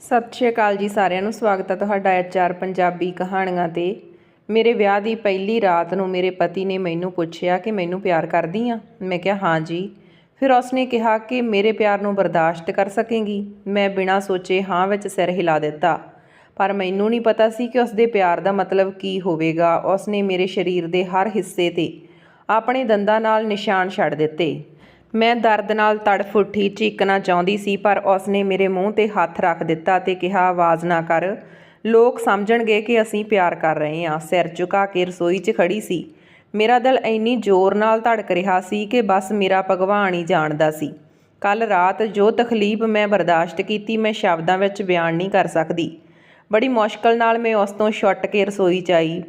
ਸਤਿ ਸ਼੍ਰੀ ਅਕਾਲ ਜੀ ਸਾਰਿਆਂ ਨੂੰ, ਸਵਾਗਤ ਹੈ ਤੁਹਾਡਾ ਐਚਆਰ ਪੰਜਾਬੀ ਕਹਾਣੀਆਂ ਤੇ। ਮੇਰੇ ਵਿਆਹ ਦੀ ਪਹਿਲੀ ਰਾਤ ਨੂੰ ਮੇਰੇ ਪਤੀ ਨੇ ਮੈਨੂੰ ਪੁੱਛਿਆ ਕਿ ਮੈਨੂੰ ਪਿਆਰ ਕਰਦੀ ਆ? ਮੈਂ ਕਿਹਾ, ਹਾਂ ਜੀ। ਫਿਰ ਉਸਨੇ ਕਿਹਾ ਕਿ ਮੇਰੇ ਪਿਆਰ ਨੂੰ ਬਰਦਾਸ਼ਤ ਕਰ ਸਕੇਂਗੀ। ਮੈਂ ਬਿਨਾਂ ਸੋਚੇ ਹਾਂ ਵਿੱਚ ਸਿਰ ਹਿਲਾ ਦਿੱਤਾ। ਪਰ ਮੈਨੂੰ ਨਹੀਂ ਪਤਾ ਸੀ ਕਿ ਉਸਦੇ ਪਿਆਰ ਦਾ ਮਤਲਬ ਕੀ ਹੋਵੇਗਾ। ਉਸਨੇ ਮੇਰੇ ਸਰੀਰ ਦੇ ਹਰ ਹਿੱਸੇ ਤੇ ਆਪਣੇ ਦੰਦਾਂ ਨਾਲ ਨਿਸ਼ਾਨ ਛੱਡ ਦਿੱਤੇ। ਮੈਂ ਦਰਦ ਨਾਲ ਤੜਫ ਉੱਠੀ, ਚੀਕਣਾ ਚਾਹੁੰਦੀ ਸੀ, ਪਰ ਉਸਨੇ ਮੇਰੇ ਮੂੰਹ ਤੇ ਹੱਥ ਰੱਖ ਦਿੱਤਾ ਤੇ ਕਿਹਾ, ਆਵਾਜ਼ ਨਾ ਕਰ। ਲੋਕ ਸਮਝਣਗੇ ਕਿ ਅਸੀਂ ਪਿਆਰ ਕਰ ਰਹੇ ਹਾਂ। ਸਿਰ ਝੁਕਾ ਕੇ ਰਸੋਈ 'ਚ ਖੜੀ ਸੀ। ਮੇਰਾ ਦਿਲ ਇੰਨੀ ਜ਼ੋਰ ਨਾਲ ਧੜਕ ਰਿਹਾ ਸੀ ਕਿ ਬਸ ਮੇਰਾ ਭਗਵਾਨ ਹੀ ਜਾਣਦਾ ਸੀ। ਕੱਲ ਰਾਤ ਜੋ ਤਕਲੀਫ ਮੈਂ ਬਰਦਾਸ਼ਤ ਕੀਤੀ, ਮੈਂ ਸ਼ਬਦਾਂ ਵਿੱਚ ਬਿਆਨ ਨਹੀਂ ਕਰ ਸਕਦੀ। ਬੜੀ ਮੁਸ਼ਕਲ ਨਾਲ ਮੈਂ ਉਸ ਤੋਂ ਛੁੱਟ ਕੇ ਰਸੋਈ 'ਚ ਆਈ।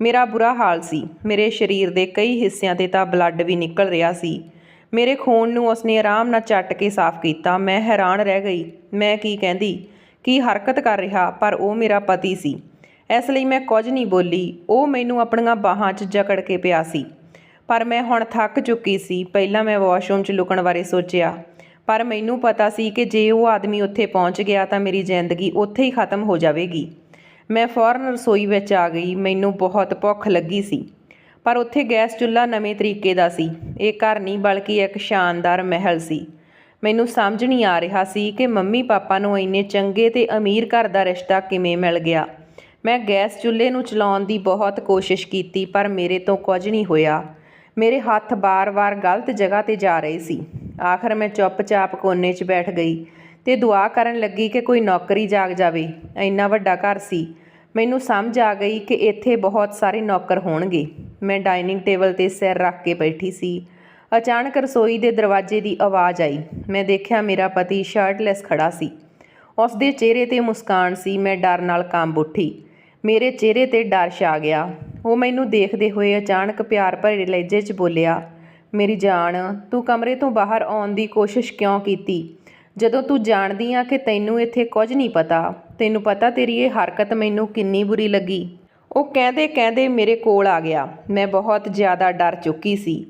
ਮੇਰਾ ਬੁਰਾ ਹਾਲ ਸੀ। ਮੇਰੇ ਸਰੀਰ ਦੇ ਕਈ ਹਿੱਸਿਆਂ ਤੇ ਤਾਂ ਬਲੱਡ ਵੀ ਨਿਕਲ ਰਿਹਾ ਸੀ। ਮੇਰੇ ਖੂਨ ਨੂੰ ਉਸਨੇ ਆਰਾਮ ਨਾਲ ਚੱਟ ਕੇ ਸਾਫ਼ ਕੀਤਾ। ਮੈਂ ਹੈਰਾਨ ਰਹਿ ਗਈ। ਮੈਂ ਕੀ ਕਹਿੰਦੀ? ਕੀ ਹਰਕਤ ਕਰ ਰਿਹਾ? ਪਰ ਉਹ ਮੇਰਾ ਪਤੀ ਸੀ। ਇਸ ਲਈ ਮੈਂ ਕੁਝ ਨਹੀਂ ਬੋਲੀ। ਉਹ ਮੈਨੂੰ ਆਪਣੀਆਂ ਬਾਹਾਂ 'ਚ ਜਕੜ ਕੇ ਪਿਆ ਸੀ। ਪਰ ਮੈਂ ਹੁਣ ਥੱਕ ਚੁੱਕੀ ਸੀ। ਪਹਿਲਾਂ ਮੈਂ ਵਾਸ਼ਰੂਮ 'ਚ ਲੁਕਣ ਬਾਰੇ ਸੋਚਿਆ। ਪਰ ਮੈਨੂੰ ਪਤਾ ਸੀ ਕਿ ਜੇ ਉਹ ਆਦਮੀ ਉੱਥੇ ਪਹੁੰਚ ਗਿਆ ਤਾਂ ਮੇਰੀ ਜ਼ਿੰਦਗੀ ਉੱਥੇ ਹੀ ਖਤਮ ਹੋ ਜਾਵੇਗੀ। ਮੈਂ ਫੌਰਨ ਰਸੋਈ ਵਿੱਚ ਆ ਗਈ। ਮੈਨੂੰ ਬਹੁਤ ਭੁੱਖ ਲੱਗੀ ਸੀ। ਪਰ ਉੱਥੇ ਗੈਸ ਚੁੱਲ੍ਹਾ ਨਵੇਂ ਤਰੀਕੇ ਦਾ ਸੀ। ਇਹ ਘਰ ਨਹੀਂ, ਬਲਕਿ ਇੱਕ ਸ਼ਾਨਦਾਰ ਮਹਿਲ ਸੀ। ਮੈਨੂੰ ਸਮਝ ਨਹੀਂ ਆ ਰਿਹਾ ਸੀ ਕਿ ਮੰਮੀ ਪਾਪਾ ਨੂੰ ਇੰਨੇ ਚੰਗੇ ਤੇ ਅਮੀਰ ਘਰ ਦਾ ਰਿਸ਼ਤਾ ਕਿਵੇਂ ਮਿਲ ਗਿਆ। ਮੈਂ ਗੈਸ ਚੁੱਲ੍ਹੇ ਨੂੰ ਚਲਾਉਣ ਦੀ ਬਹੁਤ ਕੋਸ਼ਿਸ਼ ਕੀਤੀ, ਪਰ ਮੇਰੇ ਤੋਂ ਕੁਝ ਨਹੀਂ ਹੋਇਆ। ਮੇਰੇ ਹੱਥ ਬਾਰ-ਬਾਰ ਗਲਤ ਜਗ੍ਹਾ ਤੇ ਜਾ ਰਹੇ ਸੀ। ਆਖਰ ਮੈਂ ਚੁੱਪਚਾਪ ਕੋਨੇ 'ਚ ਬੈਠ ਗਈ ਤੇ ਦੁਆ ਕਰਨ ਲੱਗੀ ਕਿ ਕੋਈ ਨੌਕਰੀ ਜਾਗ ਜਾਵੇ। ਇੰਨਾ ਵੱਡਾ ਘਰ ਸੀ। ਮੈਨੂੰ ਸਮਝ ਆ ਗਈ ਕਿ ਇੱਥੇ ਬਹੁਤ ਸਾਰੇ ਨੌਕਰ ਹੋਣਗੇ। ਮੈਂ ਡਾਈਨਿੰਗ ਟੇਬਲ ਤੇ ਸਿਰ ਰੱਖ ਕੇ ਬੈਠੀ ਸੀ। ਅਚਾਨਕ ਰਸੋਈ ਦੇ ਦਰਵਾਜ਼ੇ ਦੀ ਆਵਾਜ਼ ਆਈ। ਮੈਂ ਦੇਖਿਆ ਮੇਰਾ ਪਤੀ ਸ਼ਰਟਲੈਸ ਖੜਾ ਸੀ। ਉਸ ਦੇ ਚਿਹਰੇ ਤੇ ਮੁਸਕਾਨ ਸੀ। ਮੈਂ ਡਰ ਨਾਲ ਕੰਬ ਉੱਠੀ। ਮੇਰੇ ਚਿਹਰੇ ਤੇ ਡਰ ਛਾ ਗਿਆ। ਉਹ ਮੈਨੂੰ ਦੇਖਦੇ ਹੋਏ ਅਚਾਨਕ ਪਿਆਰ ਭਰੇ ਲਹਿਜੇ 'ਚ ਬੋਲਿਆ, ਮੇਰੀ ਜਾਨ, ਤੂੰ ਕਮਰੇ ਤੋਂ ਬਾਹਰ ਆਉਣ ਦੀ ਕੋਸ਼ਿਸ਼ ਕਿਉਂ ਕੀਤੀ? ਜਦੋਂ ਤੂੰ ਜਾਣਦੀ ਆ ਕਿ ਤੈਨੂੰ ਇੱਥੇ ਕੁਝ ਨਹੀਂ ਪਤਾ, ਤੈਨੂੰ ਪਤਾ ਤੇਰੀ ਇਹ ਹਰਕਤ ਮੈਨੂੰ ਕਿੰਨੀ ਬੁਰੀ ਲੱਗੀ। ਉਹ ਕਹਿੰਦੇ ਕਹਿੰਦੇ ਮੇਰੇ ਕੋਲ ਆ ਗਿਆ। ਮੈਂ ਬਹੁਤ ਜ਼ਿਆਦਾ ਡਰ ਚੁੱਕੀ ਸੀ।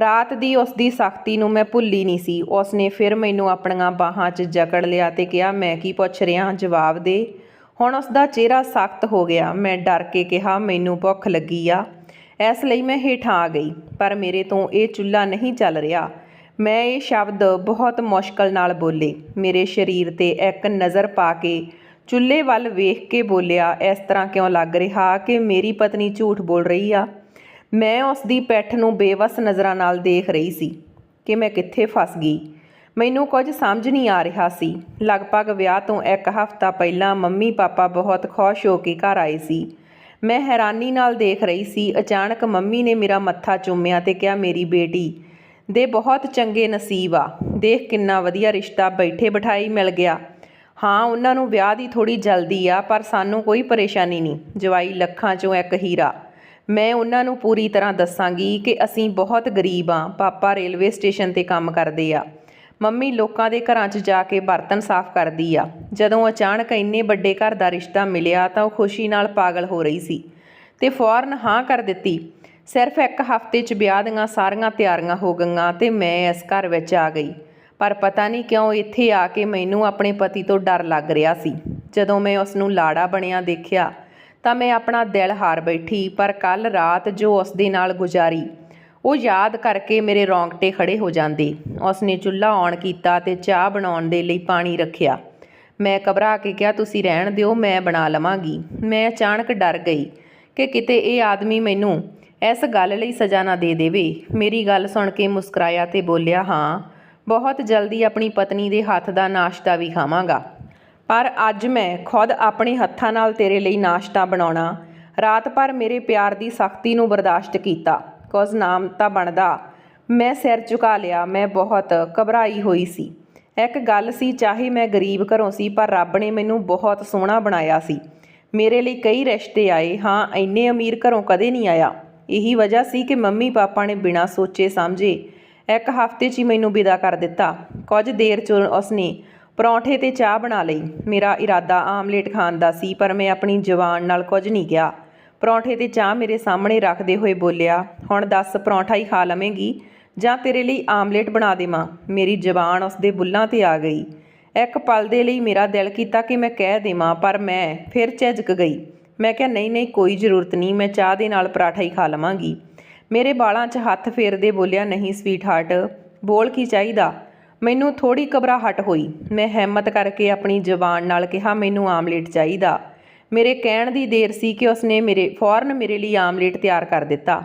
ਰਾਤ ਦੀ ਉਸ ਦੀ ਸਖਤੀ ਨੂੰ ਮੈਂ ਭੁੱਲੀ ਨਹੀਂ ਸੀ। ਉਸ ਨੇ ਫਿਰ ਮੈਨੂੰ ਆਪਣੀਆਂ ਬਾਹਾਂ 'ਚ ਜਕੜ ਲਿਆ ਤੇ ਕਿਹਾ, ਮੈਂ ਕੀ ਪੁੱਛ ਰਿਹਾ? ਜਵਾਬ ਦੇ। ਹੁਣ ਉਸ ਦਾ ਚਿਹਰਾ ਸਖਤ ਹੋ ਗਿਆ। ਮੈਂ ਡਰ ਕੇ ਕਿਹਾ, ਮੈਨੂੰ ਭੁੱਖ ਲੱਗੀ ਆ। ਇਸ ਲਈ ਮੈਂ ਹੇਠਾਂ ਆ ਗਈ। ਪਰ ਮੇਰੇ ਤੋਂ ਇਹ ਚੁੱਲ੍ਹਾ ਨਹੀਂ ਚੱਲ ਰਿਹਾ। ਮੈਂ ਇਹ ਸ਼ਬਦ ਬਹੁਤ ਮੁਸ਼ਕਲ ਨਾਲ ਬੋਲੇ। ਮੇਰੇ ਸਰੀਰ ਤੇ ਇੱਕ ਨਜ਼ਰ ਪਾ ਕੇ ਚੁੱਲ੍ਹੇ ਵੱਲ ਵੇਖ ਕੇ ਬੋਲਿਆ, ਇਸ ਤਰ੍ਹਾਂ ਕਿਉਂ ਲੱਗ ਰਿਹਾ ਕਿ ਮੇਰੀ ਪਤਨੀ ਝੂਠ ਬੋਲ ਰਹੀ ਆ? ਮੈਂ ਉਸ ਦੀ ਪਿੱਠ ਨੂੰ ਬੇਵਸ ਨਜ਼ਰਾਂ ਨਾਲ ਦੇਖ ਰਹੀ ਸੀ ਕਿ ਮੈਂ ਕਿੱਥੇ ਫਸ ਗਈ। ਮੈਨੂੰ ਕੁਝ ਸਮਝ ਨਹੀਂ ਆ ਰਿਹਾ ਸੀ। ਲਗਭਗ ਵਿਆਹ ਤੋਂ ਇੱਕ ਹਫ਼ਤਾ ਪਹਿਲਾਂ ਮੰਮੀ ਪਾਪਾ ਬਹੁਤ ਖੁਸ਼ ਹੋ ਕੇ ਘਰ ਆਏ ਸੀ। ਮੈਂ ਹੈਰਾਨੀ ਨਾਲ ਦੇਖ ਰਹੀ ਸੀ। ਅਚਾਨਕ ਮੰਮੀ ਨੇ ਮੇਰਾ ਮੱਥਾ ਚੁੰਮਿਆ ਤੇ ਕਿਹਾ, ਮੇਰੀ ਬੇਟੀ ਦੇ ਬਹੁਤ ਚੰਗੇ ਨਸੀਬ ਆ। ਦੇਖ ਕਿੰਨਾ ਵਧੀਆ ਰਿਸ਼ਤਾ ਬੈਠੇ ਬਿਠਾਈ ਮਿਲ ਗਿਆ। ਹਾਂ, ਉਹਨਾਂ ਨੂੰ ਵਿਆਹ ਦੀ ਥੋੜੀ ਜਲਦੀ ਆ, ਪਰ ਸਾਨੂੰ ਕੋਈ ਪਰੇਸ਼ਾਨੀ ਨਹੀਂ। ਜਵਾਈ ਲੱਖਾਂ ਚੋਂ ਇੱਕ ਹੀਰਾ। ਮੈਂ ਉਹਨਾਂ ਨੂੰ ਪੂਰੀ ਤਰ੍ਹਾਂ ਦੱਸਾਂਗੀ ਕਿ ਅਸੀਂ ਬਹੁਤ ਗਰੀਬ ਆ। ਪਾਪਾ ਰੇਲਵੇ ਸਟੇਸ਼ਨ ਤੇ ਕੰਮ ਕਰਦੇ ਆ। ਮੰਮੀ ਲੋਕਾਂ ਦੇ ਘਰਾਂ 'ਚ ਜਾ ਕੇ ਬਰਤਨ ਸਾਫ਼ ਕਰਦੀ ਆ। ਜਦੋਂ ਅਚਾਨਕ ਇੰਨੇ ਵੱਡੇ ਘਰ ਦਾ ਰਿਸ਼ਤਾ ਮਿਲਿਆ ਤਾਂ ਉਹ ਖੁਸ਼ੀ ਨਾਲ ਪਾਗਲ ਹੋ ਰਹੀ ਸੀ। ਤੇ ਫੌਰਨ ਹਾਂ ਕਰ ਦਿੱਤੀ। ਸਿਰਫ ਇੱਕ ਹਫ਼ਤੇ 'ਚ ਵਿਆਹ ਦੀਆਂ ਸਾਰੀਆਂ ਤਿਆਰੀਆਂ ਹੋ ਗਈਆਂ ਤੇ ਮੈਂ ਇਸ ਘਰ ਵਿੱਚ ਆ ਗਈ। ਪਰ ਪਤਾ ਨਹੀਂ ਕਿਉਂ ਇੱਥੇ ਆ ਕੇ ਮੈਨੂੰ ਆਪਣੇ ਪਤੀ ਤੋਂ ਡਰ ਲੱਗ ਰਿਹਾ ਸੀ। ਜਦੋਂ ਮੈਂ ਉਸ ਨੂੰ ਲਾੜਾ ਬਣਿਆ ਦੇਖਿਆ, ਤਾਂ ਮੈਂ ਆਪਣਾ ਦਿਲ ਹਾਰ ਬੈਠੀ, ਪਰ ਕੱਲ ਰਾਤ ਜੋ ਉਸ ਦੇ ਨਾਲ ਗੁਜ਼ਾਰੀ, ਉਹ ਯਾਦ ਕਰਕੇ ਮੇਰੇ ਰੌਂਗਟੇ ਖੜੇ ਹੋ ਜਾਂਦੇ। ਉਸ ਨੇ ਚੁੱਲ੍ਹਾ ਔਨ ਕੀਤਾ ਤੇ ਚਾਹ ਬਣਾਉਣ ਦੇ ਲਈ ਪਾਣੀ ਰੱਖਿਆ। ਮੈਂ ਘਬਰਾ ਕੇ ਕਿਹਾ, ਤੁਸੀਂ ਰਹਿਣ ਦਿਓ, ਮੈਂ ਬਣਾ ਲਵਾਂਗੀ। ਮੈਂ ਅਚਾਨਕ ਡਰ ਗਈ ਕਿ ਕਿਤੇ ਇਹ ਆਦਮੀ ਮੈਨੂੰ ਇਸ ਗੱਲ ਲਈ ਸਜ਼ਾ ਨਾ ਦੇ ਦੇਵੇ। ਮੇਰੀ ਗੱਲ ਸੁਣ ਕੇ ਮੁਸਕਰਾਇਆ ਤੇ ਬੋਲਿਆ, ਹਾਂ ਬਹੁਤ ਜਲਦੀ ਆਪਣੀ ਪਤਨੀ ਦੇ ਹੱਥ ਦਾ ਨਾਸ਼ਤਾ ਵੀ ਖਾਵਾਂਗਾ। ਪਰ ਅੱਜ ਮੈਂ ਖੁਦ ਆਪਣੇ ਹੱਥਾਂ ਨਾਲ ਤੇਰੇ ਲਈ ਨਾਸ਼ਤਾ ਬਣਾਉਣਾ, ਰਾਤ ਭਰ ਮੇਰੇ ਪਿਆਰ ਦੀ ਸਖਤੀ ਨੂੰ ਬਰਦਾਸ਼ਤ ਕੀਤਾ ਕੁਝ ਨਾਮ ਤਾਂ ਬਣਦਾ। ਮੈਂ ਸਿਰ ਝੁਕਾ ਲਿਆ, ਮੈਂ ਬਹੁਤ ਘਬਰਾਈ ਹੋਈ ਸੀ। ਇੱਕ ਗੱਲ ਸੀ, ਚਾਹੇ ਮੈਂ ਗਰੀਬ ਘਰੋਂ ਸੀ, ਪਰ ਰੱਬ ਨੇ ਮੈਨੂੰ ਬਹੁਤ ਸੋਹਣਾ ਬਣਾਇਆ ਸੀ। ਮੇਰੇ ਲਈ ਕਈ ਰਿਸ਼ਤੇ ਆਏ, ਹਾਂ, ਇੰਨੇ ਅਮੀਰ ਘਰੋਂ ਕਦੇ ਨਹੀਂ ਆਇਆ। ਇਹੀ ਵਜ੍ਹਾ ਸੀ ਕਿ ਮੰਮੀ ਪਾਪਾ ਨੇ ਬਿਨਾਂ ਸੋਚੇ ਸਮਝੇ ਇੱਕ ਹਫ਼ਤੇ 'ਚ ਹੀ ਮੈਨੂੰ ਵਿਦਾ ਕਰ ਦਿੱਤਾ। ਕੁਝ ਦੇਰ 'ਚ ਉਸਨੇ ਪਰੌਂਠੇ ਤੇ ਚਾਹ ਬਣਾ ਲਈ। ਮੇਰਾ ਇਰਾਦਾ ਆਮਲੇਟ ਖਾਣ ਦਾ ਸੀ, ਪਰ ਮੈਂ ਆਪਣੀ ਜ਼ੁਬਾਨ ਨਾਲ ਕੁਝ ਨਹੀਂ ਕਿਹਾ ਪਰੌਂਠੇ ਤੇ ਚਾਹ ਮੇਰੇ ਸਾਹਮਣੇ ਰੱਖਦੇ ਹੋਏ ਬੋਲਿਆ, ਹੁਣ ਦੱਸ ਪਰੌਂਠਾ ਹੀ ਖਾ ਲਵੇਂਗੀ ਜਾਂ ਤੇਰੇ ਲਈ ਆਮਲੇਟ ਬਣਾ ਦੇਵਾਂ? ਮੇਰੀ ਜ਼ੁਬਾਨ ਉਸਦੇ ਬੁੱਲਾਂ ਤੇ ਆ ਗਈ। ਇੱਕ ਪਲ ਦੇ ਲਈ ਮੇਰਾ ਦਿਲ ਕੀਤਾ ਕਿ ਮੈਂ ਕਹਿ ਦੇਵਾਂ, ਪਰ ਮੈਂ ਫਿਰ ਝਿਜਕ ਗਈ। ਮੈਂ ਕਿਹਾ, ਨਹੀਂ ਨਹੀਂ, ਕੋਈ ਜ਼ਰੂਰਤ ਨਹੀਂ, ਮੈਂ ਚਾਹ ਦੇ ਨਾਲ ਪਰਾਠਾ ਹੀ ਖਾ ਲਵਾਂਗੀ। ਮੇਰੇ ਬਾਲਾਂ 'ਚ ਹੱਥ ਫੇਰਦੇ ਬੋਲਿਆ, ਨਹੀਂ ਸਵੀਟ ਹਾਰਟ ਬੋਲ ਕੀ ਚਾਹੀਦਾ? ਮੈਨੂੰ ਥੋੜੀ ਘਬਰਾਹਟ ਹੋਈ। ਮੈਂ ਹਿੰਮਤ ਕਰਕੇ ਆਪਣੀ ਜ਼ੁਬਾਨ ਨਾਲ ਕਿਹਾ, ਮੈਨੂੰ ਆਮਲੇਟ ਚਾਹੀਦਾ। ਮੇਰੇ ਕਹਿਣ ਦੀ ਦੇਰ ਸੀ ਕਿ ਉਸਨੇ ਮੇਰੇ, ਫੌਰਨ ਮੇਰੇ ਲਈ ਆਮਲੇਟ ਤਿਆਰ ਕਰ ਦਿੱਤਾ।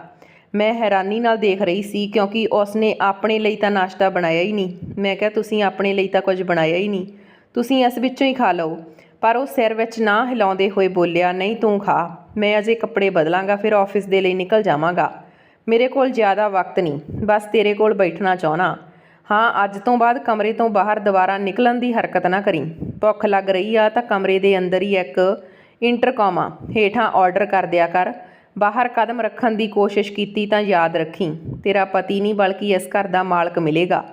ਮੈਂ ਹੈਰਾਨੀ ਨਾਲ ਦੇਖ ਰਹੀ ਸੀ ਕਿਉਂਕਿ ਉਸਨੇ ਆਪਣੇ ਲਈ ਤਾਂ ਨਾਸ਼ਤਾ ਬਣਾਇਆ ਹੀ ਨਹੀਂ। ਮੈਂ ਕਿਹਾ, ਤੁਸੀਂ ਆਪਣੇ ਲਈ ਤਾਂ ਕੁਝ ਬਣਾਇਆ ਹੀ ਨਹੀਂ। ਤੁਸੀਂ ਇਸ ਵਿੱਚੋਂ ਹੀ ਖਾ ਲਓ। ਪਰ ਉਹ ਸਿਰ ਵਿੱਚ ਨਾ ਹਿਲਾਉਂਦੇ ਹੋਏ ਬੋਲਿਆ, ਨਹੀਂ, ਤੂੰ ਖਾ। ਮੈਂ ਅਜੇ ਕੱਪੜੇ ਬਦਲਾਂਗਾ, ਫਿਰ ਆਫਿਸ ਦੇ ਲਈ ਨਿਕਲ ਜਾਵਾਂਗਾ। ਮੇਰੇ ਕੋਲ ਜ਼ਿਆਦਾ ਵਕਤ ਨਹੀਂ, ਬਸ ਤੇਰੇ ਕੋਲ ਬੈਠਣਾ ਚਾਹਣਾ ਹਾਂ, ਅੱਜ ਤੋਂ ਬਾਅਦ ਕਮਰੇ ਤੋਂ ਬਾਹਰ ਦੁਬਾਰਾ ਨਿਕਲਣ ਦੀ ਹਰਕਤ ਨਾ ਕਰੀ। ਭੁੱਖ ਲੱਗ ਰਹੀ ਆ ਤਾਂ ਕਮਰੇ ਦੇ ਅੰਦਰ ਹੀ ਇੱਕ ਇੰਟਰਕਮ ਆ ਹੇਠਾਂ ਆਰਡਰ ਕਰ ਦਿਆ ਕਰ। ਬਾਹਰ ਕਦਮ ਰੱਖਣ ਦੀ ਕੋਸ਼ਿਸ਼ ਕੀਤੀ ਤਾਂ ਯਾਦ ਰੱਖੀ, ਤੇਰਾ ਪਤੀ ਨਹੀਂ ਬਲਕਿ ਇਸ ਘਰ ਦਾ ਮਾਲਕ ਮਿਲੇਗਾ।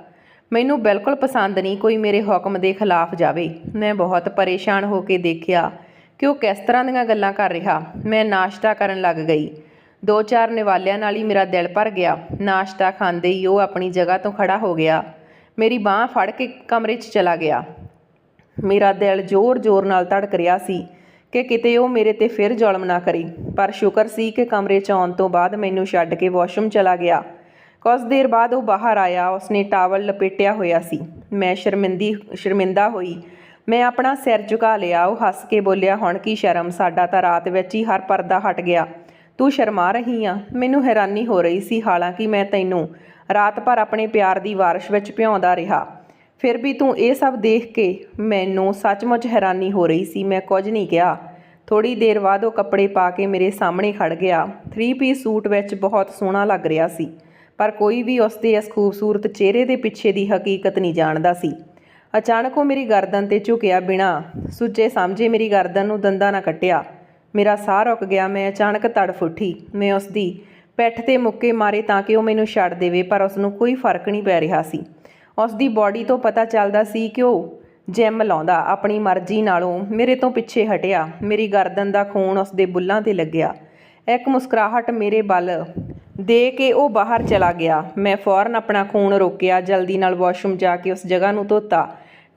ਮੈਨੂੰ ਬਿਲਕੁਲ ਪਸੰਦ ਨਹੀਂ ਕੋਈ ਮੇਰੇ ਹੁਕਮ ਦੇ ਖਿਲਾਫ ਜਾਵੇ। ਮੈਂ ਬਹੁਤ ਪਰੇਸ਼ਾਨ ਹੋ ਕੇ ਦੇਖਿਆ ਕਿ ਉਹ ਕਿਸ ਤਰ੍ਹਾਂ ਦੀਆਂ ਗੱਲਾਂ ਕਰ ਰਿਹਾ। ਮੈਂ ਨਾਸ਼ਤਾ ਕਰਨ ਲੱਗ ਗਈ। ਦੋ ਚਾਰ ਨਿਵਾਲਿਆਂ ਨਾਲ ਹੀ ਮੇਰਾ ਦਿਲ ਭਰ ਗਿਆ। ਨਾਸ਼ਤਾ ਖਾਂਦੇ ਹੀ ਉਹ ਆਪਣੀ ਜਗ੍ਹਾ ਤੋਂ ਖੜਾ ਹੋ ਗਿਆ। ਮੇਰੀ ਬਾਹ ਫੜ ਕੇ ਕਮਰੇ 'ਚ ਚਲਾ ਗਿਆ। ਮੇਰਾ ਦਿਲ ਜ਼ੋਰ-ਜ਼ੋਰ ਨਾਲ ਧੜਕ ਰਿਹਾ ਸੀ ਕਿ ਕਿਤੇ ਉਹ ਮੇਰੇ ਤੇ ਫਿਰ ਜ਼ੁਲਮ ਨਾ ਕਰੇ। ਪਰ ਸ਼ੁਕਰ ਸੀ ਕਿ ਕਮਰੇ 'ਚ ਆਉਣ ਤੋਂ ਬਾਅਦ ਮੈਨੂੰ ਛੱਡ ਕੇ ਵਾਸ਼ਰੂਮ ਚਲਾ ਗਿਆ। ਕੁਝ ਦੇਰ ਬਾਅਦ ਉਹ ਬਾਹਰ ਆਇਆ। ਉਸਨੇ ਟਾਵਲ ਲਪੇਟਿਆ ਹੋਇਆ ਸੀ। ਮੈਂ ਸ਼ਰਮਿੰਦੀ, ਸ਼ਰਮਿੰਦਾ ਹੋਈ। ਮੈਂ ਆਪਣਾ ਸਿਰ ਝੁਕਾ ਲਿਆ। ਉਹ ਹੱਸ ਕੇ ਬੋਲਿਆ, ਹੁਣ ਕੀ ਸ਼ਰਮ? ਸਾਡਾ ਤਾਂ ਰਾਤ ਵਿੱਚ ਹੀ ਹਰ ਪਰਦਾ ਹਟ ਗਿਆ। ਤੂੰ ਸ਼ਰਮਾ ਰਹੀ ਆ। ਮੈਨੂੰ ਹੈਰਾਨੀ ਹੋ ਰਹੀ ਸੀ, ਹਾਲਾਂਕਿ ਮੈਂ ਤੈਨੂੰ ਰਾਤ ਭਰ ਆਪਣੇ ਪਿਆਰ ਦੀ ਬਾਰਿਸ਼ ਵਿੱਚ ਭਿਉਂਦਾ ਰਿਹਾ। ਫਿਰ ਵੀ ਤੂੰ ਇਹ ਸਭ ਦੇਖ ਕੇ ਮੈਨੂੰ ਸੱਚਮੁੱਚ ਹੈਰਾਨੀ ਹੋ ਰਹੀ ਸੀ। ਮੈਂ ਕੁਝ ਨਹੀਂ ਕਿਹਾ। ਥੋੜੀ ਦੇਰ ਬਾਅਦ ਉਹ ਕੱਪੜੇ ਪਾ ਕੇ ਮੇਰੇ ਸਾਹਮਣੇ ਖੜ ਗਿਆ। 3 ਪੀਸ ਸੂਟ ਵਿੱਚ ਬਹੁਤ ਸੋਹਣਾ ਲੱਗ ਰਿਹਾ ਸੀ, ਪਰ ਕੋਈ ਵੀ ਉਸ ਦੇ ਇਸ ਖੂਬਸੂਰਤ ਚਿਹਰੇ ਦੇ ਪਿੱਛੇ ਦੀ ਹਕੀਕਤ ਨਹੀਂ ਜਾਣਦਾ ਸੀ। ਅਚਾਨਕ ਉਹ ਮੇਰੀ ਗਰਦਨ ਤੇ ਝੁਕਿਆ ਬਿਨਾ ਸੁੱਚੇ ਸਮਝੇ ਮੇਰੀ ਗਰਦਨ ਨੂੰ ਦੰਦਾਂ ਨਾਲ ਕੱਟਿਆ। ਮੇਰਾ ਸਾਹ ਰੁਕ ਗਿਆ, ਮੈਂ ਅਚਾਨਕ ਤੜਫ ਉੱਠੀ। ਮੈਂ ਉਸ ਦੀ ਪਿੱਠ ਤੇ ਮੁੱਕੇ ਮਾਰੇ ਤਾਂ ਕਿ ਉਹ ਮੈਨੂੰ ਛੱਡ ਦੇਵੇ, ਪਰ ਉਸ ਨੂੰ ਕੋਈ ਫ਼ਰਕ ਨਹੀਂ ਪੈ ਰਿਹਾ ਸੀ। ਉਸ ਦੀ ਬਾਡੀ ਤੋਂ ਪਤਾ ਚੱਲਦਾ ਸੀ ਕਿ ਉਹ ਜਿਮ ਲਾਉਂਦਾ, ਆਪਣੀ ਮਰਜ਼ੀ ਨਾਲੋਂ ਮੇਰੇ ਤੋਂ ਪਿੱਛੇ ਹਟਿਆ, ਮੇਰੀ ਗਰਦਨ ਦਾ ਖੂਨ ਉਸ ਦੇ ਬੁੱਲਾਂ ਤੇ ਲੱਗਿਆ। ਇੱਕ ਮੁਸਕਰਾਹਟ ਮੇਰੇ ਵੱਲ ਦੇ ਕੇ ਉਹ ਬਾਹਰ ਚਲਾ ਗਿਆ। ਮੈਂ ਫੌਰਨ ਆਪਣਾ ਖੂਨ ਰੋਕਿਆ, ਜਲਦੀ ਨਾਲ ਵਾਸ਼ਰੂਮ ਜਾ ਕੇ ਉਸ ਜਗ੍ਹਾ ਨੂੰ ਧੋਤਾ।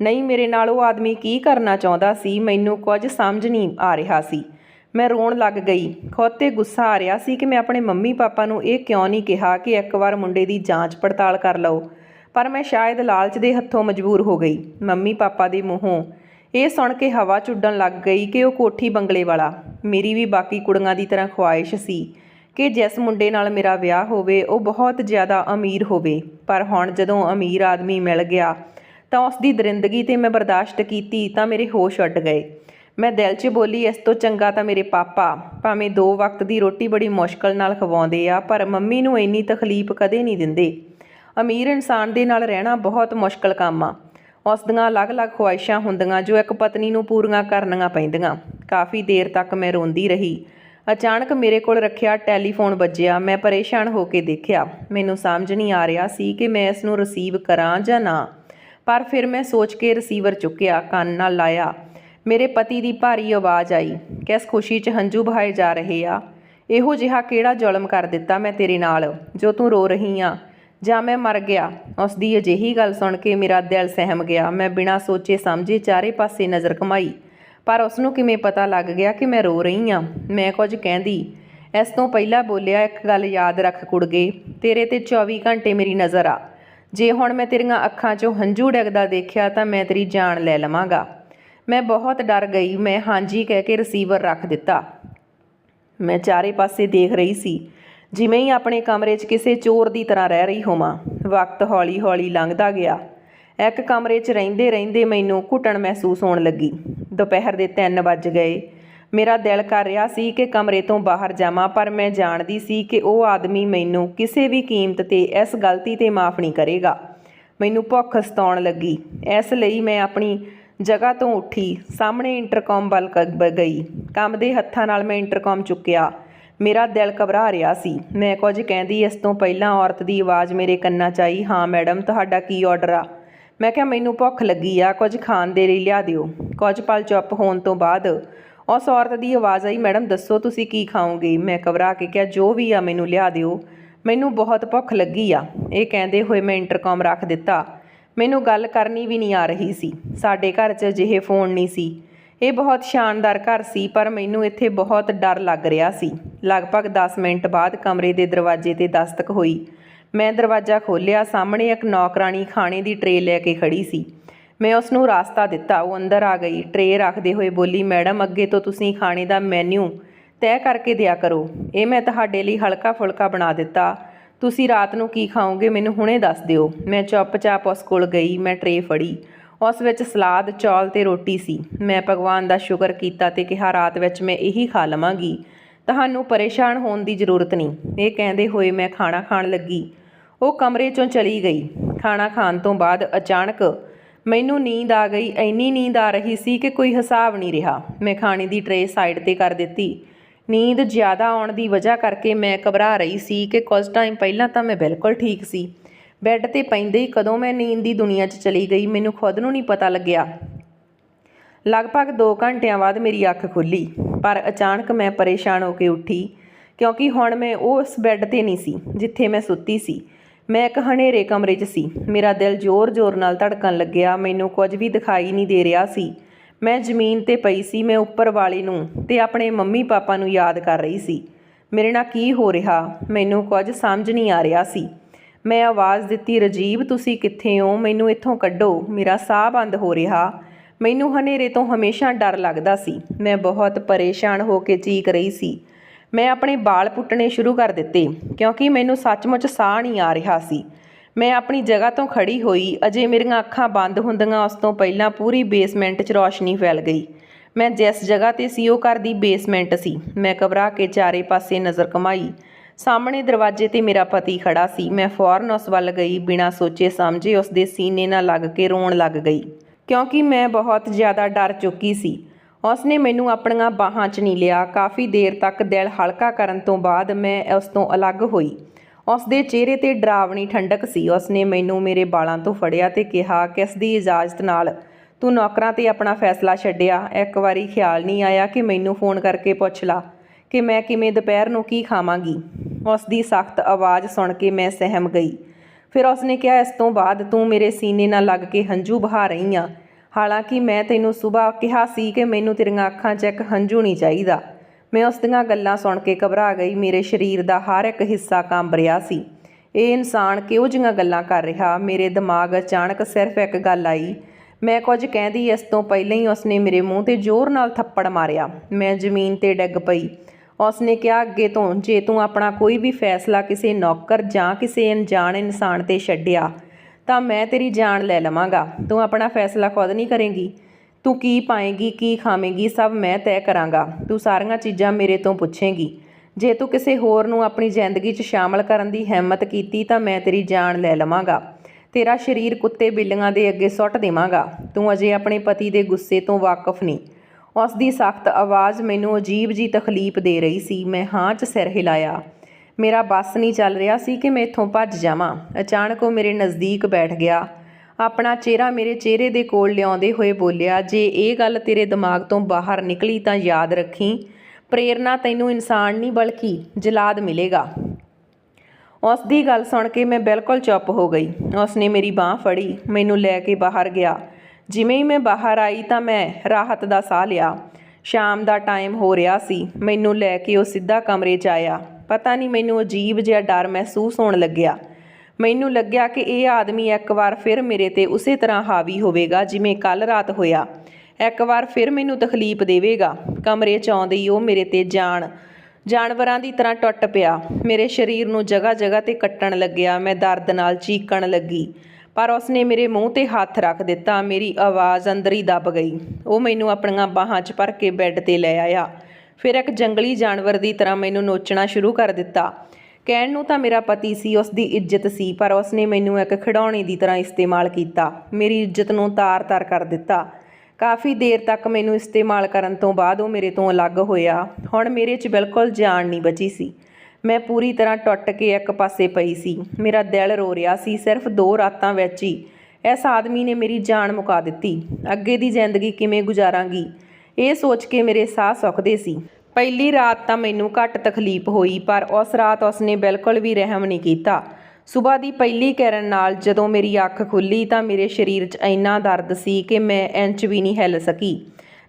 ਨਹੀਂ, ਮੇਰੇ ਨਾਲ ਉਹ ਆਦਮੀ ਕੀ ਕਰਨਾ ਚਾਹੁੰਦਾ ਸੀ? ਮੈਨੂੰ ਕੁਝ ਸਮਝ ਨਹੀਂ ਆ ਰਿਹਾ ਸੀ। ਮੈਂ ਰੋਣ ਲੱਗ ਗਈ। ਖੁਦ ਤੇ ਗੁੱਸਾ ਆ ਰਿਹਾ ਸੀ ਕਿ ਮੈਂ ਆਪਣੇ ਮੰਮੀ ਪਾਪਾ ਨੂੰ ਇਹ ਕਿਉਂ ਨਹੀਂ ਕਿਹਾ ਕਿ ਇੱਕ ਵਾਰ ਮੁੰਡੇ ਦੀ ਜਾਂਚ ਪੜਤਾਲ ਕਰ ਲਓ। ਪਰ ਮੈਂ ਸ਼ਾਇਦ ਲਾਲਚ ਦੇ ਹੱਥੋਂ ਮਜਬੂਰ ਹੋ ਗਈ। ਮੰਮੀ ਪਾਪਾ ਦੇ ਮੂੰਹੋਂ ਇਹ ਸੁਣ ਕੇ ਹਵਾ ਚੁੱਡਣ ਲੱਗ ਗਈ ਕਿ ਉਹ ਕੋਠੀ ਬੰਗਲੇ ਵਾਲਾ। ਮੇਰੀ ਵੀ ਬਾਕੀ ਕੁੜੀਆਂ ਦੀ ਤਰ੍ਹਾਂ ਖੁਆਇਸ਼ ਸੀ ਕਿ ਜਿਸ ਮੁੰਡੇ ਨਾਲ ਮੇਰਾ ਵਿਆਹ ਹੋਵੇ, ਉਹ ਬਹੁਤ ਜ਼ਿਆਦਾ ਅਮੀਰ ਹੋਵੇ। ਪਰ ਹੁਣ ਜਦੋਂ ਅਮੀਰ ਆਦਮੀ ਮਿਲ ਗਿਆ ਤਾਂ ਉਸ ਦੀ ਦਰਿੰਦਗੀ ਤੇ ਮੈਂ ਬਰਦਾਸ਼ਤ ਕੀਤੀ ਤਾਂ ਮੇਰੇ ਹੋਸ਼ ਉੱਡ ਗਏ। ਮੈਂ ਦਿਲ 'ਚ ਬੋਲੀ, ਇਸ ਤੋਂ ਚੰਗਾ ਤਾਂ ਮੇਰੇ ਪਾਪਾ। ਭਾਵੇਂ ਦੋ ਵਕਤ ਦੀ ਰੋਟੀ ਬੜੀ ਮੁਸ਼ਕਲ ਨਾਲ ਖਵਾਉਂਦੇ ਆ, ਪਰ ਮੰਮੀ ਨੂੰ ਇੰਨੀ ਤਕਲੀਫ ਕਦੇ ਨਹੀਂ ਦਿੰਦੇ। ਅਮੀਰ ਇਨਸਾਨ ਦੇ ਨਾਲ ਰਹਿਣਾ ਬਹੁਤ ਮੁਸ਼ਕਲ ਕੰਮ ਆ। ਉਸ ਦੀਆਂ ਅਲੱਗ-ਅਲੱਗ ਖੁਆਇਸ਼ਾਂ ਹੁੰਦੀਆਂ, ਜੋ ਇੱਕ ਪਤਨੀ ਨੂੰ ਪੂਰੀਆਂ ਕਰਨੀਆਂ ਪੈਂਦੀਆਂ। ਕਾਫੀ ਦੇਰ ਤੱਕ ਮੈਂ ਰੋਂਦੀ ਰਹੀ। ਅਚਾਨਕ ਮੇਰੇ ਕੋਲ ਰੱਖਿਆ ਟੈਲੀਫੋਨ ਵੱਜਿਆ। ਮੈਂ ਪਰੇਸ਼ਾਨ ਹੋ ਕੇ ਦੇਖਿਆ। ਮੈਨੂੰ ਸਮਝ ਨਹੀਂ ਆ ਰਿਹਾ ਸੀ ਕਿ ਮੈਂ ਇਸ ਨੂੰ ਰਿਸੀਵ ਕਰਾਂ ਜਾਂ ਨਾ। ਪਰ ਫਿਰ ਮੈਂ ਸੋਚ ਕੇ ਰਿਸੀਵਰ ਚੁੱਕਿਆ, ਕੰਨ ਨਾਲ ਲਾਇਆ। ਮੇਰੇ ਪਤੀ ਦੀ ਭਾਰੀ ਆਵਾਜ਼ ਆਈ, ਕਿਸ ਖੁਸ਼ੀ 'ਚ ਹੰਝੂ ਬਹਾਏ ਜਾ ਰਹੇ ਆ। ਇਹੋ ਜਿਹਾ ਕਿਹੜਾ ਜ਼ੁਲਮ ਕਰ ਦਿੱਤਾ ਮੈਂ ਤੇਰੇ ਨਾਲ, ਜੋ ਤੂੰ ਰੋ ਰਹੀ ਆ? ਜਾਂ ਮੈਂ ਮਰ ਗਿਆ? ਉਸ ਦੀ ਅਜਿਹੀ ਗੱਲ ਸੁਣ ਕੇ ਮੇਰਾ ਦਿਲ ਸਹਿਮ ਗਿਆ। ਮੈਂ ਬਿਨਾਂ ਸੋਚੇ ਸਮਝੇ ਚਾਰੇ ਪਾਸੇ ਨਜ਼ਰ ਘਮਾਈ। ਪਰ ਉਸ ਨੂੰ ਕਿਵੇਂ ਪਤਾ ਲੱਗ ਗਿਆ ਕਿ ਮੈਂ ਰੋ ਰਹੀ ਆ? ਮੈਂ ਕੁਝ ਕਹਿੰਦੀ, ਇਸ ਤੋਂ ਪਹਿਲਾਂ ਬੋਲਿਆ ਇੱਕ ਗੱਲ ਯਾਦ ਰੱਖ ਕੁੜਗੇ, ਤੇਰੇ ਤੇ 24 ਘੰਟੇ ਮੇਰੀ ਨਜ਼ਰ ਆ। ਜੇ ਹੁਣ ਮੈਂ ਤੇਰੀਆਂ ਅੱਖਾਂ 'ਚੋਂ ਹੰਝੂ ਡਿੱਗਦਾ ਦੇਖਿਆ ਤਾਂ ਮੈਂ ਤੇਰੀ ਜਾਨ ਲੈ ਲਵਾਂਗਾ। ਮੈਂ ਬਹੁਤ ਡਰ ਗਈ। ਮੈਂ ਹਾਂਜੀ ਕਹਿ ਕੇ ਰਿਸੀਵਰ ਰੱਖ ਦਿੱਤਾ। ਮੈਂ ਚਾਰੇ ਪਾਸੇ ਦੇਖ ਰਹੀ ਸੀ, ਜਿਵੇਂ ਹੀ ਆਪਣੇ ਕਮਰੇ 'ਚ ਕਿਸੇ ਚੋਰ ਦੀ ਤਰ੍ਹਾਂ ਰਹਿ ਰਹੀ ਹੋਵਾਂ, ਵਕਤ ਹੌਲੀ-ਹੌਲੀ ਲੰਘਦਾ ਗਿਆ। ਇੱਕ ਕਮਰੇ 'ਚ ਰਹਿੰਦੇ ਰਹਿੰਦੇ ਮੈਨੂੰ ਘੁੱਟਣ ਮਹਿਸੂਸ ਹੋਣ ਲੱਗੀ। ਦੁਪਹਿਰ ਦੇ 3 ਵੱਜ ਗਏ। ਮੇਰਾ ਦਿਲ ਕਰ ਰਿਹਾ ਸੀ ਕਿ ਕਮਰੇ ਤੋਂ ਬਾਹਰ ਜਾਵਾਂ, ਪਰ ਮੈਂ ਜਾਣਦੀ ਸੀ ਕਿ ਉਹ ਆਦਮੀ ਮੈਨੂੰ ਕਿਸੇ ਵੀ ਕੀਮਤ ਤੇ ਇਸ ਗਲਤੀ ਤੇ ਮਾਫ ਨਹੀਂ ਕਰੇਗਾ। ਮੈਨੂੰ ਭੁੱਖ ਸਤਾਉਣ ਲੱਗੀ। ਇਸ ਲਈ ਮੈਂ ਆਪਣੀ ਜਗ੍ਹਾ ਤੋਂ ਉੱਠੀ, ਸਾਹਮਣੇ ਇੰਟਰਕਮ ਵੱਲ ਕ- ਬ- ਗਈ। ਕੰਮ ਦੇ ਹੱਥਾਂ ਨਾਲ ਮੈਂ ਇੰਟਰਕਮ ਚੁੱਕਿਆ। ਮੇਰਾ ਦਿਲ ਘਬਰਾ ਰਿਹਾ ਸੀ। ਮੈਂ ਕੁਝ ਕਹਿੰਦੀ, ਇਸ ਤੋਂ ਪਹਿਲਾਂ ਔਰਤ ਦੀ ਆਵਾਜ਼ ਮੇਰੇ ਕੰਨਾਂ 'ਚ ਆਈ, ਹਾਂ, ਮੈਡਮ, ਤੁਹਾਡਾ ਕੀ ਆਰਡਰ ਆ? ਮੈਂ ਕਿਹਾ, ਮੈਨੂੰ ਭੁੱਖ ਲੱਗੀ ਆ, ਕੁਝ ਖਾਣ ਦੇ ਲਈ ਲਿਆ ਦਿਓ। ਕੁਝ ਪਲ ਚੁੱਪ ਹੋਣ ਤੋਂ ਬਾਅਦ ਉਸ ਔਰਤ ਦੀ ਆਵਾਜ਼ ਆਈ, ਮੈਡਮ, ਦੱਸੋ ਤੁਸੀਂ ਕੀ ਖਾਓਗੇ? ਮੈਂ ਘਬਰਾ ਕੇ ਕਿਹਾ, ਜੋ ਵੀ ਆ, ਮੈਨੂੰ ਲਿਆ ਦਿਓ। ਮੈਨੂੰ ਬਹੁਤ ਭੁੱਖ ਲੱਗੀ ਆ। ਇਹ ਕਹਿੰਦੇ ਹੋਏ ਮੈਂ ਇੰਟਰਕਮ ਰੱਖ ਦਿੱਤਾ। ਮੈਨੂੰ ਗੱਲ ਕਰਨੀ ਵੀ ਨਹੀਂ ਆ ਰਹੀ ਸੀ। ਸਾਡੇ ਘਰ 'ਚ ਅਜਿਹੇ ਫੋਨ ਨਹੀਂ ਸੀ। ਇਹ ਬਹੁਤ ਸ਼ਾਨਦਾਰ ਘਰ ਸੀ, ਪਰ ਮੈਨੂੰ ਇੱਥੇ ਬਹੁਤ ਡਰ ਲੱਗ ਰਿਹਾ ਸੀ। ਲਗਭਗ 10 ਮਿੰਟ ਬਾਅਦ ਕਮਰੇ ਦੇ ਦਰਵਾਜ਼ੇ ਤੇ ਦਸਤਕ ਹੋਈ। ਮੈਂ ਦਰਵਾਜ਼ਾ ਖੋਲ੍ਹਿਆ, ਸਾਹਮਣੇ ਇੱਕ ਨੌਕਰਾਣੀ ਖਾਣੇ ਦੀ ਟਰੇ ਲੈ ਕੇ ਖੜੀ ਸੀ। ਮੈਂ ਉਸ ਨੂੰ ਰਾਸਤਾ ਦਿੱਤਾ, ਉਹ ਅੰਦਰ ਆ ਗਈ। ਟਰੇ ਰੱਖਦੇ ਹੋਏ ਬੋਲੀ, ਮੈਡਮ, ਅੱਗੇ ਤੋਂ ਤੁਸੀਂ ਖਾਣੇ ਦਾ ਮੈਨੂ ਤੈਅ ਕਰਕੇ ਦਿਆ ਕਰੋ। ਇਹ ਮੈਂ ਤੁਹਾਡੇ ਲਈ ਹਲਕਾ ਫੁਲਕਾ ਬਣਾ ਦਿੱਤਾ। ਤੁਸੀਂ ਰਾਤ ਨੂੰ ਕੀ ਖਾਓਗੇ ਮੈਨੂੰ ਹੁਣੇ ਦੱਸ ਦਿਓ। ਮੈਂ ਚੁੱਪਚਾਪ ਉਸ ਕੋਲ ਗਈ, ਮੈਂ ਟਰੇ ਫੜੀ। ਉਸ ਵਿੱਚ ਸਲਾਦ, ਚੌਲ ਤੇ ਰੋਟੀ ਸੀ। ਮੈਂ ਭਗਵਾਨ ਦਾ ਸ਼ੁਕਰ ਕੀਤਾ ਤੇ ਕਿਹਾ, ਰਾਤ ਵਿੱਚ ਮੈਂ ਇਹੀ ਖਾ ਲਵਾਂਗੀ। ਤੁਹਾਨੂੰ ਪਰੇਸ਼ਾਨ ਹੋਣ ਦੀ ਜ਼ਰੂਰਤ ਨਹੀਂ। ਇਹ ਕਹਿੰਦੇ ਹੋਏ ਮੈਂ ਖਾਣਾ ਖਾਣ ਲੱਗੀ। ਉਹ ਕਮਰੇ ਚੋਂ ਚਲੀ ਗਈ। ਖਾਣਾ ਖਾਣ ਤੋਂ ਬਾਅਦ ਅਚਾਨਕ ਮੈਨੂੰ ਨੀਂਦ ਆ ਗਈ। ਇੰਨੀ ਨੀਂਦ ਆ ਰਹੀ ਸੀ ਕਿ ਕੋਈ ਹਿਸਾਬ ਨਹੀਂ ਰਿਹਾ। ਮੈਂ ਖਾਣੇ ਦੀ ਟਰੇ ਸਾਈਡ ਤੇ ਕਰ ਦਿੱਤੀ। ਨੀਂਦ ਜ਼ਿਆਦਾ ਆਉਣ ਦੀ ਵਜ੍ਹਾ ਕਰਕੇ ਮੈਂ ਘਬਰਾ ਰਹੀ ਸੀ ਕਿ ਕੁਝ ਟਾਈਮ ਪਹਿਲਾਂ ਤਾਂ ਮੈਂ ਬਿਲਕੁਲ ਠੀਕ ਸੀ। ਬੈੱਡ ਤੇ ਪੈਂਦੇ ਹੀ ਕਦੋਂ ਮੈਂ ਨੀਂਦ ਦੀ ਦੁਨੀਆ 'ਚ ਚਲੀ ਗਈ, ਮੈਨੂੰ ਖੁਦ ਨੂੰ ਨਹੀਂ ਪਤਾ ਲੱਗਿਆ। ਲਗਭਗ 2 ਘੰਟਿਆਂ ਬਾਅਦ ਮੇਰੀ ਅੱਖ ਖੁੱਲੀ, ਪਰ ਅਚਾਨਕ ਮੈਂ ਪਰੇਸ਼ਾਨ ਹੋ ਕੇ ਉੱਠੀ, ਕਿਉਂਕਿ ਹੁਣ ਮੈਂ ਉਸ ਬੈੱਡ ਤੇ ਨਹੀਂ ਸੀ, ਜਿੱਥੇ ਮੈਂ ਸੁੱਤੀ ਸੀ। ਮੈਂ ਇੱਕ ਹਨੇਰੇ ਕਮਰੇ 'ਚ ਸੀ। ਮੇਰਾ ਦਿਲ ਜ਼ੋਰ-ਜ਼ੋਰ ਨਾਲ ਧੜਕਣ ਲੱਗਿਆ, ਮੈਨੂੰ ਕੁਝ ਵੀ ਦਿਖਾਈ ਨਹੀਂ ਦੇ ਰਿਹਾ ਸੀ। ਮੈਂ ਜ਼ਮੀਨ ਤੇ ਪਈ ਸੀ, ਮੈਂ ਉੱਪਰ ਵਾਲੇ ਨੂੰ ਤੇ ਆਪਣੇ ਮੰਮੀ ਪਾਪਾ ਨੂੰ ਯਾਦ ਕਰ ਰਹੀ ਸੀ। ਮੇਰੇ ਨਾਲ ਕੀ ਹੋ ਰਿਹਾ? ਮੈਨੂੰ ਕੁਝ ਸਮਝ ਨਹੀਂ ਆ ਰਿਹਾ ਸੀ। ਮੈਂ ਆਵਾਜ਼ ਦਿੱਤੀ, ਰਜੀਵ, ਤੁਸੀਂ ਕਿੱਥੇ ਹੋ? ਮੈਨੂੰ ਇੱਥੋਂ ਕੱਢੋ। ਮੇਰਾ ਸਾਹ ਬੰਦ ਹੋ ਰਿਹਾ। ਮੈਨੂੰ ਹਨੇਰੇ ਤੋਂ ਹਮੇਸ਼ਾ ਡਰ ਲੱਗਦਾ ਸੀ। ਮੈਂ ਬਹੁਤ ਪਰੇਸ਼ਾਨ ਹੋ ਕੇ ਚੀਕ ਰਹੀ ਸੀ। ਮੈਂ ਆਪਣੇ ਵਾਲ ਪੁੱਟਣੇ ਸ਼ੁਰੂ ਕਰ ਦਿੱਤੇ, ਕਿਉਂਕਿ ਮੈਨੂੰ ਸੱਚਮੁੱਚ ਸਾਹ ਨਹੀਂ ਆ ਰਿਹਾ ਸੀ। ਮੈਂ ਆਪਣੀ ਜਗ੍ਹਾ ਤੋਂ ਖੜੀ ਹੋਈ, ਅਜੇ ਮੇਰੀਆਂ ਅੱਖਾਂ ਬੰਦ ਹੁੰਦੀਆਂ, ਉਸ ਤੋਂ ਪਹਿਲਾਂ ਪੂਰੀ ਬੇਸਮੈਂਟ 'ਚ ਰੌਸ਼ਨੀ ਫੈਲ ਗਈ। ਮੈਂ ਜਿਸ ਜਗ੍ਹਾ ਤੇ ਸੀ, ਉਹ ਘਰ ਦੀ ਬੇਸਮੈਂਟ ਸੀ। ਮੈਂ ਘਬਰਾ ਕੇ ਚਾਰੇ ਪਾਸੇ ਨਜ਼ਰ ਕਮਾਈ। ਸਾਹਮਣੇ ਦਰਵਾਜ਼ੇ ਤੇ ਮੇਰਾ ਪਤੀ ਖੜਾ ਸੀ। ਮੈਂ ਫੌਰਨ ਉਸ ਵੱਲ ਗਈ, ਬਿਨਾਂ ਸੋਚੇ ਸਮਝੇ ਉਸ ਦੇ ਸੀਨੇ ਨਾਲ ਲੱਗ ਕੇ ਰੋਣ ਲੱਗ ਗਈ। ਕਿਉਂਕਿ ਮੈਂ ਬਹੁਤ ਜ਼ਿਆਦਾ ਡਰ ਚੁੱਕੀ ਸੀ। ਉਸ ਨੇ ਮੈਨੂੰ ਆਪਣੀਆਂ ਬਾਹਾਂ 'ਚ ਨਹੀਂ ਲਿਆ। ਕਾਫੀ ਦੇਰ ਤੱਕ ਦਿਲ ਹਲਕਾ ਕਰਨ ਤੋਂ ਬਾਅਦ ਮੈਂ ਉਸ ਤੋਂ ਅਲੱਗ ਹੋਈ। ਉਸ ਦੇ ਚਿਹਰੇ ਤੇ ਡਰਾਵਣੀ ਠੰਡਕ ਸੀ। ਉਸ ਨੇ ਮੈਨੂੰ ਮੇਰੇ ਬਾਲਾਂ ਤੋਂ ਫੜਿਆ ਤੇ ਕਿਹਾ ਕਿਸ ਦੀ ਇਜਾਜ਼ਤ ਨਾਲ ਤੂੰ ਨੌਕਰਾਂ ਤੇ ਆਪਣਾ ਫੈਸਲਾ ਛੱਡਿਆ? ਇੱਕ ਵਾਰੀ ਖਿਆਲ ਨਹੀਂ ਆਇਆ ਕਿ ਮੈਨੂੰ ਫੋਨ ਕਰਕੇ ਪੁੱਛ ਲਾ ਕਿ ਮੈਂ ਕਿਵੇਂ ਦੁਪਹਿਰ ਨੂੰ ਕੀ ਖਾਵਾਂਗੀ? ਉਸ ਦੀ ਸਖਤ ਆਵਾਜ਼ ਸੁਣ ਕੇ ਮੈਂ ਸਹਿਮ ਗਈ। ਫਿਰ ਉਸ ਨੇ ਕਿਹਾ, ਇਸ ਤੋਂ ਬਾਅਦ ਤੂੰ ਮੇਰੇ ਸੀਨੇ ਨਾਲ ਲੱਗ ਕੇ ਹੰਝੂ ਬਹਾ ਰਹੀ ਆ ਹਾਲਾਂਕਿ ਮੈਂ ਤੈਨੂੰ ਸਵੇਰ ਕਿਹਾ ਸੀ ਕਿ ਮੈਨੂੰ ਤੇਰੀਆਂ ਅੱਖਾਂ 'ਚ ਇੱਕ ਹੰਝੂ ਨਹੀਂ ਚਾਹੀਦਾ। ਮੈਂ ਉਸ ਦੀਆਂ ਗੱਲਾਂ ਸੁਣ ਕੇ ਘਬਰਾ ਗਈ। ਮੇਰੇ ਸਰੀਰ ਦਾ ਹਰ ਇੱਕ ਹਿੱਸਾ ਕੰਬ ਰਿਹਾ ਸੀ। ਇਹ ਇਨਸਾਨ ਕਿਹੋ ਜਿਹੀਆਂ ਗੱਲਾਂ ਕਰ ਰਿਹਾ? ਮੇਰੇ ਦਿਮਾਗ ਅਚਾਨਕ ਸਿਰਫ ਇੱਕ ਗੱਲ ਆਈ। ਮੈਂ ਕੁਝ ਕਹਿੰਦੀ, ਇਸ ਤੋਂ ਪਹਿਲਾਂ ਹੀ ਉਸਨੇ ਮੇਰੇ ਮੂੰਹ ਤੇ ਜ਼ੋਰ ਨਾਲ ਥੱਪੜ ਮਾਰਿਆ। ਮੈਂ ਜ਼ਮੀਨ ਤੇ ਡਿੱਗ ਪਈ। ਉਸਨੇ ਕਿਹਾ, ਅੱਗੇ ਤੋਂ, ਜੇ ਤੂੰ ਆਪਣਾ ਕੋਈ ਵੀ ਫੈਸਲਾ ਕਿਸੇ ਨੌਕਰ ਜਾਂ ਕਿਸੇ ਅਣਜਾਣ ਇਨਸਾਨ ਤੇ ਛੱਡਿਆ, ਤਾਂ ਮੈਂ ਤੇਰੀ ਜਾਨ ਲੈ ਲਵਾਂਗਾ। ਤੂੰ ਆਪਣਾ ਫੈਸਲਾ ਖੁਦ ਨਹੀਂ ਕਰੇਂਗੀ। ਤੂੰ ਕੀ ਪਾਏਗੀ, ਕੀ ਖਾਵੇਂਗੀ, ਸਭ ਮੈਂ ਤੈਅ ਕਰਾਂਗਾ। ਤੂੰ ਸਾਰੀਆਂ ਚੀਜ਼ਾਂ ਮੇਰੇ ਤੋਂ ਪੁੱਛੇਂਗੀ। ਜੇ ਤੂੰ ਕਿਸੇ ਹੋਰ ਨੂੰ ਆਪਣੀ ਜ਼ਿੰਦਗੀ 'ਚ ਸ਼ਾਮਲ ਕਰਨ ਦੀ ਹਿੰਮਤ ਕੀਤੀ ਤਾਂ ਮੈਂ ਤੇਰੀ ਜਾਨ ਲੈ ਲਵਾਂਗਾ। ਤੇਰਾ ਸਰੀਰ ਕੁੱਤੇ ਬਿੱਲੀਆਂ ਦੇ ਅੱਗੇ ਸੁੱਟ ਦੇਵਾਂਗਾ। ਤੂੰ ਅਜੇ ਆਪਣੇ ਪਤੀ ਦੇ ਗੁੱਸੇ ਤੋਂ ਵਾਕਿਫ ਨਹੀਂ। ਉਸ ਦੀ ਸਖਤ ਆਵਾਜ਼ ਮੈਨੂੰ ਅਜੀਬ ਜੀ ਤਕਲੀਫ ਦੇ ਰਹੀ ਸੀ। ਮੈਂ ਹਾਂ 'ਚ ਸਿਰ ਹਿਲਾਇਆ। ਮੇਰਾ ਬੱਸ ਨਹੀਂ ਚੱਲ ਰਿਹਾ ਸੀ ਕਿ ਮੈਂ ਇੱਥੋਂ ਭੱਜ ਜਾਵਾਂ। ਅਚਾਨਕ ਉਹ ਮੇਰੇ ਨਜ਼ਦੀਕ ਬੈਠ ਗਿਆ। ਆਪਣਾ ਚਿਹਰਾ ਮੇਰੇ ਚਿਹਰੇ ਦੇ ਕੋਲ ਲਿਆਉਂਦੇ ਹੋਏ ਬੋਲਿਆ, ਜੇ ਇਹ ਗੱਲ ਤੇਰੇ ਦਿਮਾਗ ਤੋਂ ਬਾਹਰ ਨਿਕਲੀ ਤਾਂ ਯਾਦ ਰੱਖੀ। ਪ੍ਰੇਰਨਾ ਤੈਨੂੰ ਇਨਸਾਨ ਨਹੀਂ ਬਲਕਿ ਜਲਾਦ ਮਿਲੇਗਾ। ਉਸ ਦੀ ਗੱਲ ਸੁਣ ਕੇ ਮੈਂ ਬਿਲਕੁਲ ਚੁੱਪ ਹੋ ਗਈ। ਉਸ ਨੇ ਮੇਰੀ ਬਾਹ ਫੜੀ, ਮੈਨੂੰ ਲੈ ਕੇ ਬਾਹਰ ਗਿਆ। ਜਿਵੇਂ ਹੀ ਮੈਂ ਬਾਹਰ ਆਈ ਤਾਂ ਮੈਂ ਰਾਹਤ ਦਾ ਸਾਹ ਲਿਆ। ਸ਼ਾਮ ਦਾ ਟਾਈਮ ਹੋ ਰਿਹਾ ਸੀ। ਮੈਨੂੰ ਲੈ ਕੇ ਉਹ ਸਿੱਧਾ ਕਮਰੇ 'ਚ ਆਇਆ। ਪਤਾ ਨਹੀਂ ਮੈਨੂੰ ਅਜੀਬ ਜਿਹਾ ਡਰ ਮਹਿਸੂਸ ਹੋਣ ਲੱਗਿਆ। ਮੈਨੂੰ ਲੱਗਿਆ ਕਿ ਇਹ ਆਦਮੀ ਇੱਕ ਵਾਰ ਫਿਰ ਮੇਰੇ ਤੇ ਉਸੇ ਤਰ੍ਹਾਂ ਹਾਵੀ ਹੋਵੇਗਾ ਜਿਵੇਂ ਕੱਲ ਰਾਤ ਹੋਇਆ। ਇੱਕ ਵਾਰ ਫਿਰ ਮੈਨੂੰ ਤਕਲੀਫ ਦੇਵੇਗਾ। ਕਮਰੇ 'ਚ ਆਉਂਦੇ ਹੀ ਉਹ ਮੇਰੇ ਤੇ ਜਾਣ, ਜਾਨਵਰਾਂ ਦੀ ਤਰ੍ਹਾਂ ਟੁੱਟ ਪਿਆ। ਮੇਰੇ ਸਰੀਰ ਨੂੰ ਜਗ੍ਹਾ ਜਗ੍ਹਾ ਤੇ ਕੱਟਣ ਲੱਗਿਆ। ਮੈਂ ਦਰਦ ਨਾਲ ਚੀਕਣ ਲੱਗੀ। ਪਰ ਉਸਨੇ ਮੇਰੇ ਮੂੰਹ ਤੇ ਹੱਥ ਰੱਖ ਦਿੱਤਾ। ਮੇਰੀ ਆਵਾਜ਼ ਅੰਦਰ ਹੀ ਦੱਬ ਗਈ। ਉਹ ਮੈਨੂੰ ਆਪਣੀਆਂ ਬਾਹਾਂ 'ਚ ਭਰ ਕੇ ਬੈੱਡ ਤੇ ਲੈ ਆਇਆ। ਫਿਰ ਇੱਕ ਜੰਗਲੀ ਜਾਨਵਰ ਦੀ ਤਰ੍ਹਾਂ ਮੈਨੂੰ ਨੋਚਣਾ ਸ਼ੁਰੂ ਕਰ ਦਿੱਤਾ। ਕਹਿਣ ਨੂੰ ਤਾਂ ਮੇਰਾ ਪਤੀ ਸੀ ਉਸ ਦੀ ਇੱਜ਼ਤ ਸੀ, ਪਰ ਉਸਨੇ ਮੈਨੂੰ ਇੱਕ ਖਿਡੌਣੇ ਦੀ ਤਰ੍ਹਾਂ ਇਸਤੇਮਾਲ ਕੀਤਾ। ਮੇਰੀ ਇੱਜ਼ਤ ਨੂੰ ਤਾਰ-ਤਾਰ ਕਰ ਦਿੱਤਾ। ਕਾਫੀ ਦੇਰ ਤੱਕ ਮੈਨੂੰ ਇਸਤੇਮਾਲ ਕਰਨ ਤੋਂ ਬਾਅਦ ਉਹ ਮੇਰੇ ਤੋਂ ਅਲੱਗ ਹੋਇਆ। ਹੁਣ ਮੇਰੇ 'ਚ ਬਿਲਕੁਲ ਜਾਨ ਨਹੀਂ ਬਚੀ ਸੀ। ਮੈਂ ਪੂਰੀ ਤਰ੍ਹਾਂ ਟੁੱਟ ਕੇ ਇੱਕ ਪਾਸੇ ਪਈ ਸੀ। ਮੇਰਾ ਦਿਲ ਰੋ ਰਿਹਾ ਸੀ, ਸਿਰਫ ਦੋ ਰਾਤਾਂ ਵਿੱਚ ਹੀ। ਇਸ ਆਦਮੀ ਨੇ ਮੇਰੀ ਜਾਨ ਮੁਕਾ ਦਿੱਤੀ। ਅੱਗੇ ਦੀ ਜ਼ਿੰਦਗੀ ਕਿਵੇਂ ਗੁਜ਼ਾਰਾਂਗੀ? ਇਹ ਸੋਚ ਕੇ ਮੇਰੇ ਸਾਹ ਸੁੱਕਦੇ ਸੀ। ਪਹਿਲੀ ਰਾਤ ਤਾਂ ਮੈਨੂੰ ਘੱਟ ਤਕਲੀਫ ਹੋਈ, ਪਰ ਉਸ ਰਾਤ ਉਸਨੇ ਬਿਲਕੁਲ ਵੀ ਰਹਿਮ ਨਹੀਂ ਕੀਤਾ। ਸਵੇਰ ਦੀ ਪਹਿਲੀ ਕਿਰਨ ਨਾਲ ਜਦੋਂ ਮੇਰੀ ਅੱਖ ਖੁੱਲੀ ਤਾਂ ਮੇਰੇ ਸਰੀਰ 'ਚ ਇੰਨਾ ਦਰਦ ਸੀ ਕਿ ਮੈਂ ਇੰਚ ਵੀ ਨਹੀਂ ਹਿੱਲ ਸਕੀ।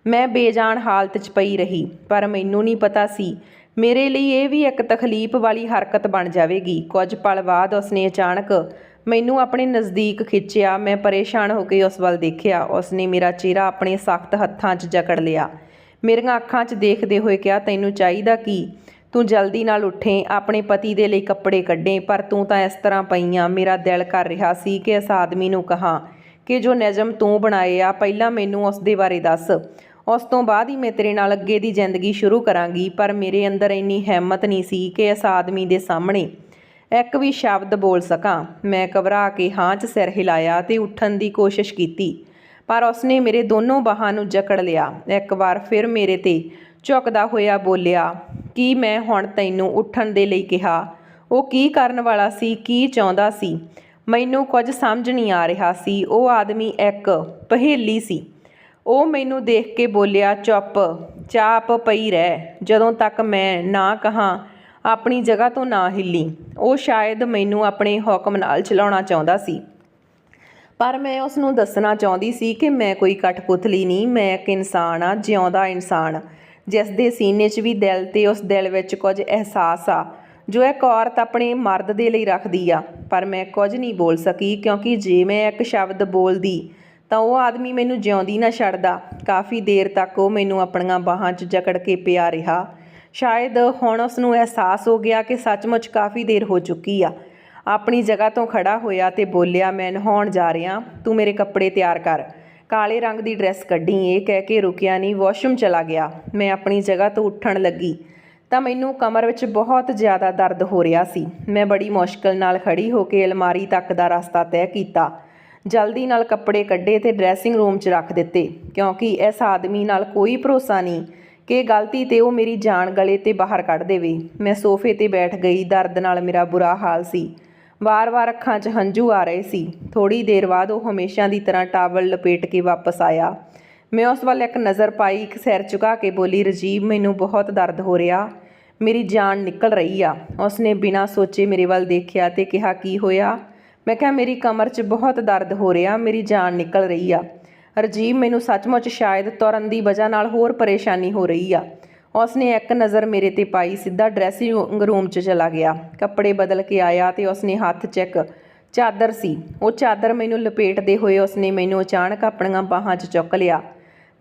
ਮੈਂ ਬੇਜਾਨ ਹਾਲਤ 'ਚ ਪਈ ਰਹੀ, ਪਰ ਮੈਨੂੰ ਨਹੀਂ ਪਤਾ ਸੀ, ਮੇਰੇ ਲਈ ਇਹ ਵੀ ਇੱਕ ਤਕਲੀਫ ਵਾਲੀ ਹਰਕਤ ਬਣ ਜਾਵੇਗੀ। ਕੁਝ ਪਲ ਬਾਅਦ ਉਸਨੇ ਅਚਾਨਕ ਮੈਨੂੰ ਆਪਣੇ ਨਜ਼ਦੀਕ ਖਿੱਚਿਆ, ਮੈਂ ਪਰੇਸ਼ਾਨ ਹੋ ਕੇ ਉਸ ਵੱਲ ਦੇਖਿਆ। ਉਸਨੇ ਮੇਰਾ ਚਿਹਰਾ ਆਪਣੇ ਸਖਤ ਹੱਥਾਂ 'ਚ ਜਕੜ ਲਿਆ। ਮੇਰੀਆਂ ਅੱਖਾਂ 'ਚ ਦੇਖਦੇ ਹੋਏ ਕਿਹਾ, ਤੈਨੂੰ ਚਾਹੀਦਾ ਕੀ? ਤੂੰ ਜਲਦੀ ਨਾਲ ਉੱਠੇ, ਆਪਣੇ ਪਤੀ ਦੇ ਲਈ ਕੱਪੜੇ ਕੱਢੇ, ਪਰ ਤੂੰ ਤਾਂ ਇਸ ਤਰ੍ਹਾਂ ਪਈਆਂ। ਮੇਰਾ ਦਿਲ ਕਰ ਰਿਹਾ ਸੀ ਕਿ ਇਸ ਆਦਮੀ ਨੂੰ ਕਹਾਂ ਕਿ ਜੋ ਨਿਯਮ ਤੂੰ ਬਣਾਏ ਆ, ਪਹਿਲਾਂ ਮੈਨੂੰ ਉਸ ਦੇ ਬਾਰੇ ਦੱਸ। ਉਸ ਤੋਂ ਬਾਅਦ ਹੀ ਮੈਂ ਤੇਰੇ ਨਾਲ ਅੱਗੇ ਦੀ ਜ਼ਿੰਦਗੀ ਸ਼ੁਰੂ ਕਰਾਂਗੀ, ਪਰ ਮੇਰੇ ਅੰਦਰ ਇੰਨੀ ਹਿੰਮਤ ਨਹੀਂ ਸੀ ਕਿ ਇਸ ਆਦਮੀ ਦੇ ਸਾਹਮਣੇ ਇੱਕ ਵੀ ਸ਼ਬਦ ਬੋਲ ਸਕਾਂ। ਮੈਂ ਘਬਰਾ ਕੇ ਹਾਂ 'ਚ ਸਿਰ ਹਿਲਾਇਆ ਤੇ ਉੱਠਣ ਦੀ ਕੋਸ਼ਿਸ਼ ਕੀਤੀ। ਪਰ ਉਸਨੇ ਮੇਰੇ ਦੋਨੋਂ ਬਾਹਾਂ ਨੂੰ ਜਕੜ ਲਿਆ। ਇੱਕ ਵਾਰ ਫਿਰ ਮੇਰੇ ਤੇ ਝੁਕਦਾ ਹੋਇਆ ਬੋਲਿਆ, ਕੀ ਮੈਂ ਹੁਣ ਤੈਨੂੰ ਉੱਠਣ ਦੇ ਲਈ ਕਿਹਾ? ਉਹ ਕੀ ਕਰਨ ਵਾਲਾ ਸੀ? ਕੀ ਚਾਹੁੰਦਾ ਸੀ? ਮੈਨੂੰ ਕੁਝ ਸਮਝ ਨਹੀਂ ਆ ਰਿਹਾ ਸੀ। ਉਹ ਆਦਮੀ ਇੱਕ ਪਹੇਲੀ ਸੀ। ਉਹ ਮੈਨੂੰ ਦੇਖ ਕੇ ਬੋਲਿਆ, ਚੁੱਪ, ਚਾਪ ਪਈ ਰਹਿ। ਜਦੋਂ ਤੱਕ ਮੈਂ ਨਾ ਕਹਾਂ, ਆਪਣੀ ਜਗ੍ਹਾ ਤੋਂ ਨਾ ਹਿੱਲੀ। ਉਹ ਸ਼ਾਇਦ ਮੈਨੂੰ ਆਪਣੇ ਹੁਕਮ ਨਾਲ ਚਲਾਉਣਾ ਚਾਹੁੰਦਾ ਸੀ। ਪਰ ਮੈਂ ਉਸ ਨੂੰ ਦੱਸਣਾ ਚਾਹੁੰਦੀ ਸੀ ਕਿ ਮੈਂ ਕੋਈ ਕਠਪੁਤਲੀ ਨਹੀਂ, ਮੈਂ ਇੱਕ ਇਨਸਾਨ ਆ ਜਿਉਂਦਾ ਇਨਸਾਨ। ਜਿਸ ਦੇ ਸੀਨੇ 'ਚ ਵੀ ਦਿਲ ਤੇ ਉਸ ਦਿਲ ਵਿੱਚ ਕੁਝ ਅਹਿਸਾਸ ਆ, ਜੋ ਇੱਕ ਔਰਤ ਆਪਣੇ ਮਰਦ ਦੇ ਲਈ ਰੱਖਦੀ ਆ। ਪਰ ਮੈਂ ਕੁਝ ਨਹੀਂ ਬੋਲ ਸਕੀ, ਕਿਉਂਕਿ ਜੇ ਮੈਂ ਇੱਕ ਸ਼ਬਦ ਬੋਲਦੀ, ਤਾਂ ਉਹ ਆਦਮੀ ਮੈਨੂੰ ਜਿਉਂਦੀ ਨਾ ਛੱਡਦਾ। ਕਾਫੀ ਦੇਰ ਤੱਕ ਉਹ ਮੈਨੂੰ ਆਪਣੀਆਂ ਬਾਹਾਂ 'ਚ ਜਕੜ ਕੇ ਪਿਆ ਰਿਹਾ। ਸ਼ਾਇਦ ਹੁਣ ਉਸ ਨੂੰ ਅਹਿਸਾਸ ਹੋ ਗਿਆ ਕਿ ਸੱਚਮੁੱਚ ਕਾਫੀ ਦੇਰ ਹੋ ਚੁੱਕੀ ਆ। ਆਪਣੀ ਜਗ੍ਹਾ ਤੋਂ ਖੜਾ ਹੋਇਆ ਤੇ ਬੋਲਿਆ, ਮੈਂ ਨਹਾਉਣ ਜਾ ਰਿਹਾ, ਤੂੰ ਮੇਰੇ ਕੱਪੜੇ ਤਿਆਰ ਕਰ। ਕਾਲੇ ਰੰਗ ਦੀ ਡਰੈਸ ਕੱਢੀ, ਇਹ ਕਹਿ ਕੇ ਰੁਕਿਆ ਨਹੀਂ, ਵਾਸ਼ਰੂਮ ਚਲਾ ਗਿਆ। ਮੈਂ ਆਪਣੀ ਜਗ੍ਹਾ ਤੋਂ ਉੱਠਣ ਲੱਗੀ ਤਾਂ ਮੈਨੂੰ ਕਮਰ ਵਿੱਚ ਬਹੁਤ ਜ਼ਿਆਦਾ ਦਰਦ ਹੋ ਰਿਹਾ ਸੀ। ਮੈਂ ਬੜੀ ਮੁਸ਼ਕਲ ਨਾਲ ਖੜੀ ਹੋ ਕੇ ਅਲਮਾਰੀ ਤੱਕ ਦਾ ਰਸਤਾ ਤੈਅ ਕੀਤਾ। ਜਲਦੀ ਨਾਲ ਕੱਪੜੇ ਕੱਢੇ ਤੇ ਡਰੈਸਿੰਗ ਰੂਮ 'ਚ ਰੱਖ ਦਿੱਤੇ, ਕਿਉਂਕਿ ਇਸ ਆਦਮੀ ਨਾਲ ਕੋਈ ਭਰੋਸਾ ਨਹੀਂ ਕਿ ਗਲਤੀ ਤੇ ਉਹ ਮੇਰੀ ਜਾਨ ਗਲੇ ਤੇ ਬਾਹਰ ਕੱਢ ਦੇਵੇ। ਮੈਂ ਸੋਫੇ ਤੇ ਬੈਠ ਗਈ, ਦਰਦ ਨਾਲ ਮੇਰਾ ਬੁਰਾ ਹਾਲ ਸੀ। ਵਾਰ-ਵਾਰ ਅੱਖਾਂ 'ਚ ਹੰਝੂ ਆ ਰਹੇ ਸੀ। ਥੋੜੀ ਦੇਰ ਬਾਅਦ ਉਹ ਹਮੇਸ਼ਾ ਦੀ ਤਰ੍ਹਾਂ ਟਾਵਲ ਲਪੇਟ ਕੇ ਵਾਪਸ ਆਇਆ। ਮੈਂ ਉਸ ਵੱਲ ਇੱਕ ਨਜ਼ਰ ਪਾਈ, ਇੱਕ ਸਿਰ ਝੁਕਾ ਕੇ ਬੋਲੀ, ਰਜੀਵ, ਮੈਨੂੰ ਬਹੁਤ ਦਰਦ ਹੋ ਰਿਹਾ। ਮੇਰੀ ਜਾਨ ਨਿਕਲ ਰਹੀ ਆ। ਉਸਨੇ ਬਿਨਾਂ ਸੋਚੇ ਮੇਰੇ ਵੱਲ ਦੇਖਿਆ ਤੇ ਕਿਹਾ, ਕੀ ਹੋਇਆ? ਮੈਂ ਕਿਹਾ, ਮੇਰੀ ਕਮਰ 'ਚ ਬਹੁਤ ਦਰਦ ਹੋ ਰਿਹਾ, ਮੇਰੀ ਜਾਨ ਨਿਕਲ ਰਹੀ ਆ। ਰਜੀਵ, ਮੈਨੂੰ ਸੱਚਮੁੱਚ ਸ਼ਾਇਦ ਤੁਰਨ ਦੀ ਵਜ੍ਹਾ ਨਾਲ ਹੋਰ ਪਰੇਸ਼ਾਨੀ ਹੋ ਰਹੀ ਆ। ਉਸਨੇ ਇੱਕ ਨਜ਼ਰ ਮੇਰੇ ਤੇ ਪਾਈ, ਸਿੱਧਾ ਡਰੈਸਿੰਗ ਰੂਮ 'ਚ ਚਲਾ ਗਿਆ। ਕੱਪੜੇ ਬਦਲ ਕੇ ਆਇਆ ਤੇ ਉਸਨੇ ਹੱਥ 'ਚ ਇੱਕ ਚਾਦਰ ਸੀ। ਉਹ ਚਾਦਰ ਮੈਨੂੰ ਲਪੇਟਦੇ ਹੋਏ ਉਸਨੇ ਮੈਨੂੰ ਅਚਾਨਕ ਆਪਣੀਆਂ ਬਾਹਾਂ 'ਚ ਚੁੱਕ ਲਿਆ।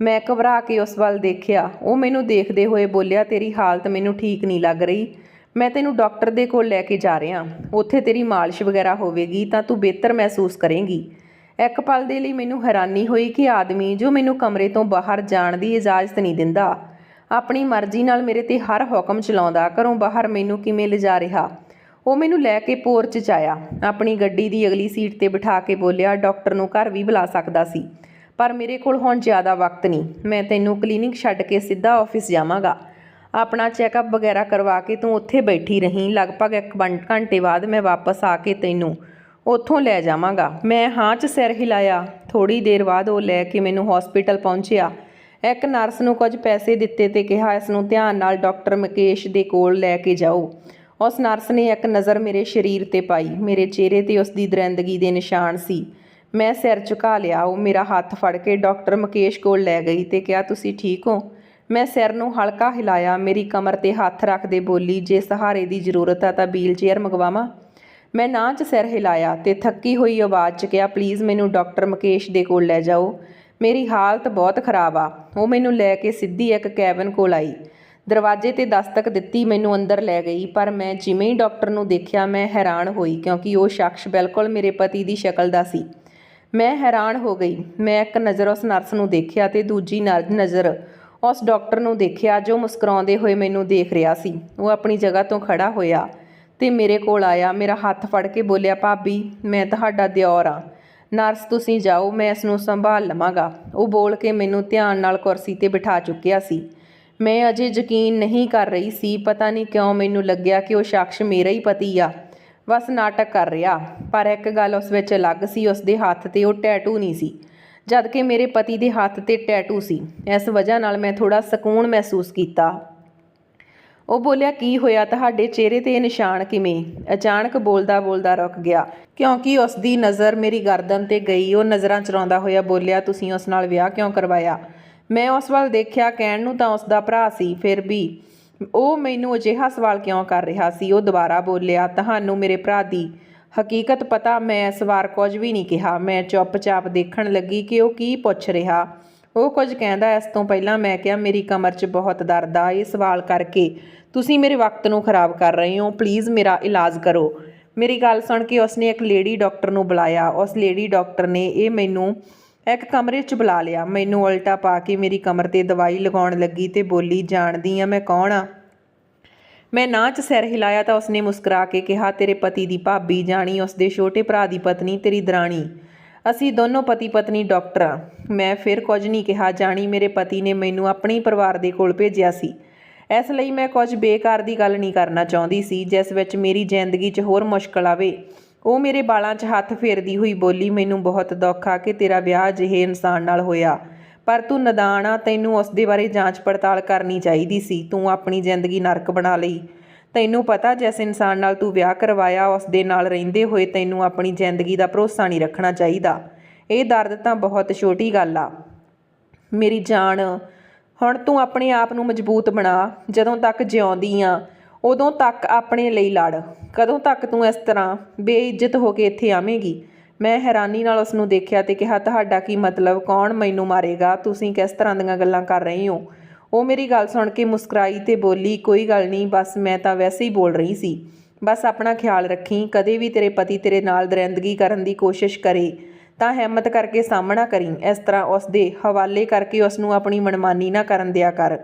ਮੈਂ ਘਬਰਾ ਕੇ ਉਸ ਵੱਲ ਦੇਖਿਆ। ਉਹ ਮੈਨੂੰ ਦੇਖਦੇ ਹੋਏ ਬੋਲਿਆ, ਤੇਰੀ ਹਾਲਤ ਮੈਨੂੰ ਠੀਕ ਨਹੀਂ ਲੱਗ ਰਹੀ। ਮੈਂ ਤੈਨੂੰ ਡਾਕਟਰ ਦੇ ਕੋਲ ਲੈ ਕੇ ਜਾ ਰਿਹਾ। ਉੱਥੇ ਤੇਰੀ ਮਾਲਿਸ਼ ਵਗੈਰਾ ਹੋਵੇਗੀ ਤਾਂ ਤੂੰ ਬਿਹਤਰ ਮਹਿਸੂਸ ਕਰੇਂਗੀ। ਇੱਕ ਪਲ ਦੇ ਲਈ ਮੈਨੂੰ ਹੈਰਾਨੀ ਹੋਈ ਕਿ ਆਦਮੀ ਜੋ ਮੈਨੂੰ ਕਮਰੇ ਤੋਂ ਬਾਹਰ ਜਾਣ ਦੀ ਇਜਾਜ਼ਤ ਨਹੀਂ ਦਿੰਦਾ। ਆਪਣੀ ਮਰਜ਼ੀ ਨਾਲ ਮੇਰੇ ਤੇ ਹਰ ਹੁਕਮ ਚਲਾਉਂਦਾ, ਘਰੋਂ ਬਾਹਰ ਮੈਨੂੰ ਕਿਵੇਂ ਲਿਜਾ ਰਿਹਾ? ਉਹ ਮੈਨੂੰ ਲੈ ਕੇ ਪੋਰਚ 'ਚ ਆਇਆ। ਆਪਣੀ ਗੱਡੀ ਦੀ ਅਗਲੀ ਸੀਟ ਤੇ ਬਿਠਾ ਕੇ ਬੋਲਿਆ, ਡਾਕਟਰ ਨੂੰ ਘਰ ਵੀ ਬੁਲਾ ਸਕਦਾ ਸੀ, ਪਰ ਮੇਰੇ ਕੋਲ ਹੁਣ ਜ਼ਿਆਦਾ ਵਕਤ ਨਹੀਂ। ਮੈਂ ਤੈਨੂੰ ਕਲੀਨਿਕ ਛੱਡ ਕੇ ਸਿੱਧਾ ਆਫਿਸ ਜਾਵਾਂਗਾ। ਆਪਣਾ ਚੈੱਕਅਪ ਵਗੈਰਾ ਕਰਵਾ ਕੇ ਤੂੰ ਉੱਥੇ ਬੈਠੀ ਰਹੀਂ। ਲਗਭਗ ਇੱਕ ਬੰ- ਘੰਟੇ ਬਾਅਦ ਮੈਂ ਵਾਪਸ ਆ ਕੇ ਤੈਨੂੰ ਉੱਥੋਂ ਲੈ ਜਾਵਾਂਗਾ। ਮੈਂ ਹਾਂ 'ਚ ਸਿਰ ਹਿਲਾਇਆ। ਥੋੜੀ ਦੇਰ ਬਾਅਦ ਉਹ ਲੈ ਕੇ ਮੈਨੂੰ ਹਸਪੀਟਲ ਪਹੁੰਚਿਆ। ਇੱਕ ਨਰਸ ਨੂੰ ਕੁਝ ਪੈਸੇ ਦਿੱਤੇ ਤੇ ਕਿਹਾ ਇਸ ਨੂੰ ਧਿਆਨ ਨਾਲ ਡਾਕਟਰ ਮੁਕੇਸ਼ ਦੇ ਕੋਲ ਲੈ ਕੇ ਜਾਓ। ਉਸ ਨਰਸ ਨੇ ਇੱਕ ਨਜ਼ਰ ਮੇਰੇ ਸਰੀਰ ਤੇ ਪਾਈ। ਮੇਰੇ ਚਿਹਰੇ ਤੇ ਉਸ ਦੀ ਦਰਿੰਦਗੀ ਦੇ ਨਿਸ਼ਾਨ ਸੀ। ਮੈਂ ਸਿਰ ਝੁਕਾ ਲਿਆ। ਉਹ ਮੇਰਾ ਹੱਥ ਫੜ ਕੇ ਡਾਕਟਰ ਮੁਕੇਸ਼ ਕੋਲ ਲੈ ਗਈ ਤੇ ਕਿਹਾ, ਤੁਸੀਂ ਠੀਕ ਹੋ? ਮੈਂ ਸਿਰ ਨੂੰ ਹਲਕਾ ਹਿਲਾਇਆ। ਮੇਰੀ ਕਮਰ ਤੇ ਹੱਥ ਰੱਖਦੇ ਬੋਲੀ, ਜੇ ਸਹਾਰੇ ਦੀ ਜ਼ਰੂਰਤ ਆ ਤਾਂ ਵੀਲ ਚੇਅਰ ਮੰਗਵਾਵਾਂ? ਮੈਂ ਨਾਂ 'ਚ ਸਿਰ ਹਿਲਾਇਆ ਤੇ ਥੱਕੀ ਹੋਈ ਆਵਾਜ਼ 'ਚ ਕਿਹਾ, ਪਲੀਜ਼ ਮੈਨੂੰ ਡਾਕਟਰ ਮੁਕੇਸ਼ ਦੇ ਕੋਲ ਲੈ ਜਾਓ। ਮੇਰੀ ਹਾਲਤ ਬਹੁਤ ਖਰਾਬ ਆ। ਉਹ ਮੈਨੂੰ ਲੈ ਕੇ ਸਿੱਧੀ ਇੱਕ ਕੈਬਨ ਕੋਲ ਆਈ। ਦਰਵਾਜ਼ੇ ਤੇ ਦਸਤਕ ਦਿੱਤੀ ਮੈਨੂੰ ਅੰਦਰ ਲੈ ਗਈ, ਪਰ ਮੈਂ ਜਿਵੇਂ ਹੀ ਡਾਕਟਰ ਨੂੰ ਦੇਖਿਆ ਮੈਂ ਹੈਰਾਨ ਹੋਈ, ਕਿਉਂਕਿ ਉਹ ਸ਼ਖਸ ਬਿਲਕੁਲ ਮੇਰੇ ਪਤੀ ਦੀ ਸ਼ਕਲ ਦਾ ਸੀ। ਮੈਂ ਹੈਰਾਨ ਹੋ ਗਈ। ਮੈਂ ਇੱਕ ਨਜ਼ਰ ਉਸ ਨਰਸ ਨੂੰ ਦੇਖਿਆ ਤੇ ਦੂਜੀ ਨਰ- ਨਜ਼ਰ ਉਸ ਡਾਕਟਰ ਨੂੰ ਦੇਖਿਆ ਜੋ ਮੁਸਕਰਾਉਂਦੇ ਹੋਏ ਮੈਨੂੰ ਦੇਖ ਰਿਹਾ ਸੀ। ਉਹ ਆਪਣੀ ਜਗ੍ਹਾ ਤੋਂ ਖੜਾ ਹੋਇਆ ਤੇ ਮੇਰੇ ਕੋਲ ਆਇਆ। ਮੇਰਾ ਹੱਥ ਫੜ ਕੇ ਬੋਲਿਆ, ਭਾਬੀ, ਮੈਂ ਤੁਹਾਡਾ ਦਿਓਰ ਆ। ਨਰਸ, ਤੁਸੀਂ ਜਾਓ, ਮੈਂ ਇਸ ਨੂੰ ਸੰਭਾਲ ਲਵਾਂਗਾ। ਉਹ ਬੋਲ ਕੇ ਮੈਨੂੰ ਧਿਆਨ ਨਾਲ ਕੁਰਸੀ ਤੇ ਬਿਠਾ ਚੁੱਕਿਆ ਸੀ। ਮੈਂ ਅਜੇ ਯਕੀਨ ਨਹੀਂ ਕਰ ਰਹੀ ਸੀ, ਪਤਾ ਨਹੀਂ ਕਿਉਂ ਮੈਨੂੰ ਲੱਗਿਆ ਕਿ ਉਹ ਸ਼ਖਸ ਮੇਰਾ ਹੀ ਪਤੀ ਆ। ਬਸ ਨਾਟਕ ਕਰ ਰਿਹਾ, ਪਰ ਇੱਕ ਗੱਲ ਉਸ ਵਿੱਚ ਅਲੱਗ ਸੀ, ਉਸ ਦੇ ਹੱਥ ਤੇ ਉਹ ਟੈਟੂ ਨਹੀਂ ਸੀ ਜਦ ਕਿ ਮੇਰੇ ਪਤੀ ਦੇ ਹੱਥ ਤੇ ਟੈਟੂ ਸੀ। ਇਸ ਵਜ੍ਹਾ ਨਾਲ ਮੈਂ ਥੋੜਾ ਸਕੂਨ ਮਹਿਸੂਸ ਕੀਤਾ। ਉਹ ਬੋਲਿਆ, ਕੀ ਹੋਇਆ? ਤੁਹਾਡੇ ਚਿਹਰੇ ਤੇ ਇਹ ਨਿਸ਼ਾਨ ਕਿਵੇਂ? ਅਚਾਨਕ ਬੋਲਦਾ ਬੋਲਦਾ ਰੁਕ ਗਿਆ। ਕਿਉਂਕਿ ਉਸ ਦੀ ਨਜ਼ਰ ਮੇਰੀ ਗਰਦਨ ਤੇ ਗਈ, ਉਹ ਨਜ਼ਰਾਂ ਚਲਾਉਂਦਾ ਹੋਇਆ ਬੋਲਿਆ, ਤੁਸੀਂ ਉਸ ਨਾਲ ਵਿਆਹ ਕਿਉਂ ਕਰਵਾਇਆ? ਮੈਂ ਉਸ ਵੱਲ ਦੇਖਿਆ, ਕਹਿਣ ਨੂੰ ਤਾਂ ਉਸ ਦਾ ਭਰਾ ਸੀ, ਫਿਰ ਵੀ ਉਹ ਮੈਨੂੰ ਅਜਿਹਾ ਸਵਾਲ ਕਿਉਂ ਕਰ ਰਿਹਾ ਸੀ? ਉਹ ਦੁਬਾਰਾ ਬੋਲਿਆ, ਤੁਹਾਨੂੰ ਮੇਰੇ ਭਰਾ ਦੀ ਹਕੀਕਤ ਪਤਾ, ਮੈਂ ਇਸ ਵਾਰ ਕੁਝ ਵੀ ਨਹੀਂ ਕਿਹਾ। ਮੈਂ ਚੁੱਪਚਾਪ ਦੇਖਣ ਲੱਗੀ ਕਿ ਉਹ ਕੀ ਪੁੱਛ ਰਿਹਾ। ਉਹ ਕੁਝ ਕਹਿੰਦਾ, ਇਸ ਤੋਂ ਪਹਿਲਾਂ ਮੈਂ ਕਿਹਾ, ਮੇਰੀ ਕਮਰ 'ਚ ਬਹੁਤ ਦਰਦ ਆ, ਇਹ ਸਵਾਲ ਕਰਕੇ ਤੁਸੀਂ ਮੇਰੇ ਵਕਤ ਨੂੰ ਖਰਾਬ ਕਰ ਰਹੇ ਹੋ ਪਲੀਜ਼ ਮੇਰਾ ਇਲਾਜ ਕਰੋ। ਮੇਰੀ ਗੱਲ ਸੁਣ ਕੇ ਉਸਨੇ ਇੱਕ ਲੇਡੀ ਡਾਕਟਰ ਨੂੰ ਬੁਲਾਇਆ। ਉਸ ਲੇਡੀ ਡਾਕਟਰ ਨੇ ਇਹ ਮੈਨੂੰ ਇੱਕ ਕਮਰੇ 'ਚ ਬੁਲਾ ਲਿਆ। ਮੈਨੂੰ ਉਲਟਾ ਪਾ ਕੇ ਮੇਰੀ ਕਮਰ ਤੇ ਦਵਾਈ ਲਗਾਉਣ ਲੱਗੀ ਤੇ ਬੋਲੀ, ਜਾਣਦੀ ਆ ਮੈਂ ਕੌਣ ਆ? ਮੈਂ ਨਾ ਚ ਸਿਰ ਹਿਲਾਇਆ ਤਾਂ ਉਸਨੇ ਮੁਸਕਰਾ ਕੇ ਕਿਹਾ, ਤੇਰੇ ਪਤੀ ਦੀ ਭਾਬੀ ਜਾਣੀ, ਉਸਦੇ ਛੋਟੇ ਭਰਾ ਦੀ ਪਤਨੀ, ਤੇਰੀ ਦਰਾਣੀ। ਅਸੀਂ ਦੋਨੋਂ ਪਤੀ ਪਤਨੀ ਡਾਕਟਰ ਆ। ਮੈਂ ਫਿਰ ਕੁਝ ਨਹੀਂ ਕਿਹਾ। ਜਾਣੀ ਮੇਰੇ ਪਤੀ ਨੇ ਮੈਨੂੰ ਆਪਣੇ ਪਰਿਵਾਰ ਦੇ ਕੋਲ ਭੇਜਿਆ ਸੀ। ਇਸ ਲਈ ਮੈਂ ਕੁਝ ਬੇਕਾਰ ਦੀ ਗੱਲ ਨਹੀਂ ਕਰਨਾ ਚਾਹੁੰਦੀ ਸੀ, ਜਿਸ ਵਿੱਚ ਮੇਰੀ ਜ਼ਿੰਦਗੀ 'ਚ ਹੋਰ ਮੁਸ਼ਕਲ ਆਵੇ। ਉਹ ਮੇਰੇ ਬਾਲਾਂ 'ਚ ਹੱਥ ਫੇਰਦੀ ਹੋਈ ਬੋਲੀ, ਮੈਨੂੰ ਬਹੁਤ ਦੁੱਖ ਆ ਕਿ ਤੇਰਾ ਵਿਆਹ ਅਜਿਹੇ ਇਨਸਾਨ ਨਾਲ ਹੋਇਆ। ਪਰ ਤੂੰ ਨਦਾਨ ਆ, ਤੈਨੂੰ ਉਸ ਦੇ ਬਾਰੇ ਜਾਂਚ ਪੜਤਾਲ ਕਰਨੀ ਚਾਹੀਦੀ ਸੀ। ਤੂੰ ਆਪਣੀ ਜ਼ਿੰਦਗੀ ਨਰਕ ਬਣਾ ਲਈ। ਤੈਨੂੰ ਪਤਾ, ਜਿਸ ਇਨਸਾਨ ਨਾਲ ਤੂੰ ਵਿਆਹ ਕਰਵਾਇਆ, ਉਸ ਦੇ ਨਾਲ ਰਹਿੰਦੇ ਹੋਏ ਤੈਨੂੰ ਆਪਣੀ ਜ਼ਿੰਦਗੀ ਦਾ ਭਰੋਸਾ ਨਹੀਂ ਰੱਖਣਾ ਚਾਹੀਦਾ। ਇਹ ਦਰਦ ਤਾਂ ਬਹੁਤ ਛੋਟੀ ਗੱਲ ਆ। ਮੇਰੀ ਜਾਨ ਹੁਣ ਤੂੰ ਆਪਣੇ ਆਪ ਨੂੰ ਮਜ਼ਬੂਤ ਬਣਾ, ਜਦੋਂ ਤੱਕ ਜਿਉਂਦੀ ਆ, ਉਦੋਂ ਤੱਕ ਆਪਣੇ ਲਈ ਲੜ। ਕਦੋਂ ਤੱਕ ਤੂੰ ਇਸ ਤਰ੍ਹਾਂ ਬੇਇੱਜ਼ਤ ਹੋ ਕੇ ਇੱਥੇ ਆਵੇਂਗੀ? ਮੈਂ ਹੈਰਾਨੀ ਨਾਲ ਉਸ ਨੂੰ ਦੇਖਿਆ ਤੇ ਕਿਹਾ, ਤੁਹਾਡਾ ਕੀ ਮਤਲਬ? ਕੌਣ ਮੈਨੂੰ ਮਾਰੇਗਾ? ਤੁਸੀਂ ਕਿਸ ਤਰ੍ਹਾਂ ਦੀਆਂ ਗੱਲਾਂ ਕਰ ਰਹੇ ਹੋ? ਉਹ ਮੇਰੀ ਗੱਲ ਸੁਣ ਕੇ ਮੁਸਕਰਾਈ ਤੇ ਬੋਲੀ, ਕੋਈ ਗੱਲ ਨਹੀਂ, ਬਸ ਮੈਂ ਤਾਂ ਵੈਸੇ ਹੀ ਬੋਲ ਰਹੀ ਸੀ। ਬਸ ਆਪਣਾ ਖਿਆਲ ਰੱਖੀ, ਕਦੇ ਵੀ ਤੇਰੇ ਪਤੀ ਤੇਰੇ ਨਾਲ ਦਰਿੰਦਗੀ ਕਰਨ ਦੀ ਕੋਸ਼ਿਸ਼ ਕਰੇ। ਤਾਂ ਹਿੰਮਤ ਕਰਕੇ ਸਾਹਮਣਾ ਕਰੀ। ਇਸ ਤਰ੍ਹਾਂ ਉਸ ਦੇ ਹਵਾਲੇ ਕਰਕੇ ਉਸ ਨੂੰ ਆਪਣੀ ਮਨਮਾਨੀ ਨਾ ਕਰਨ ਦਿਆ ਕਰ।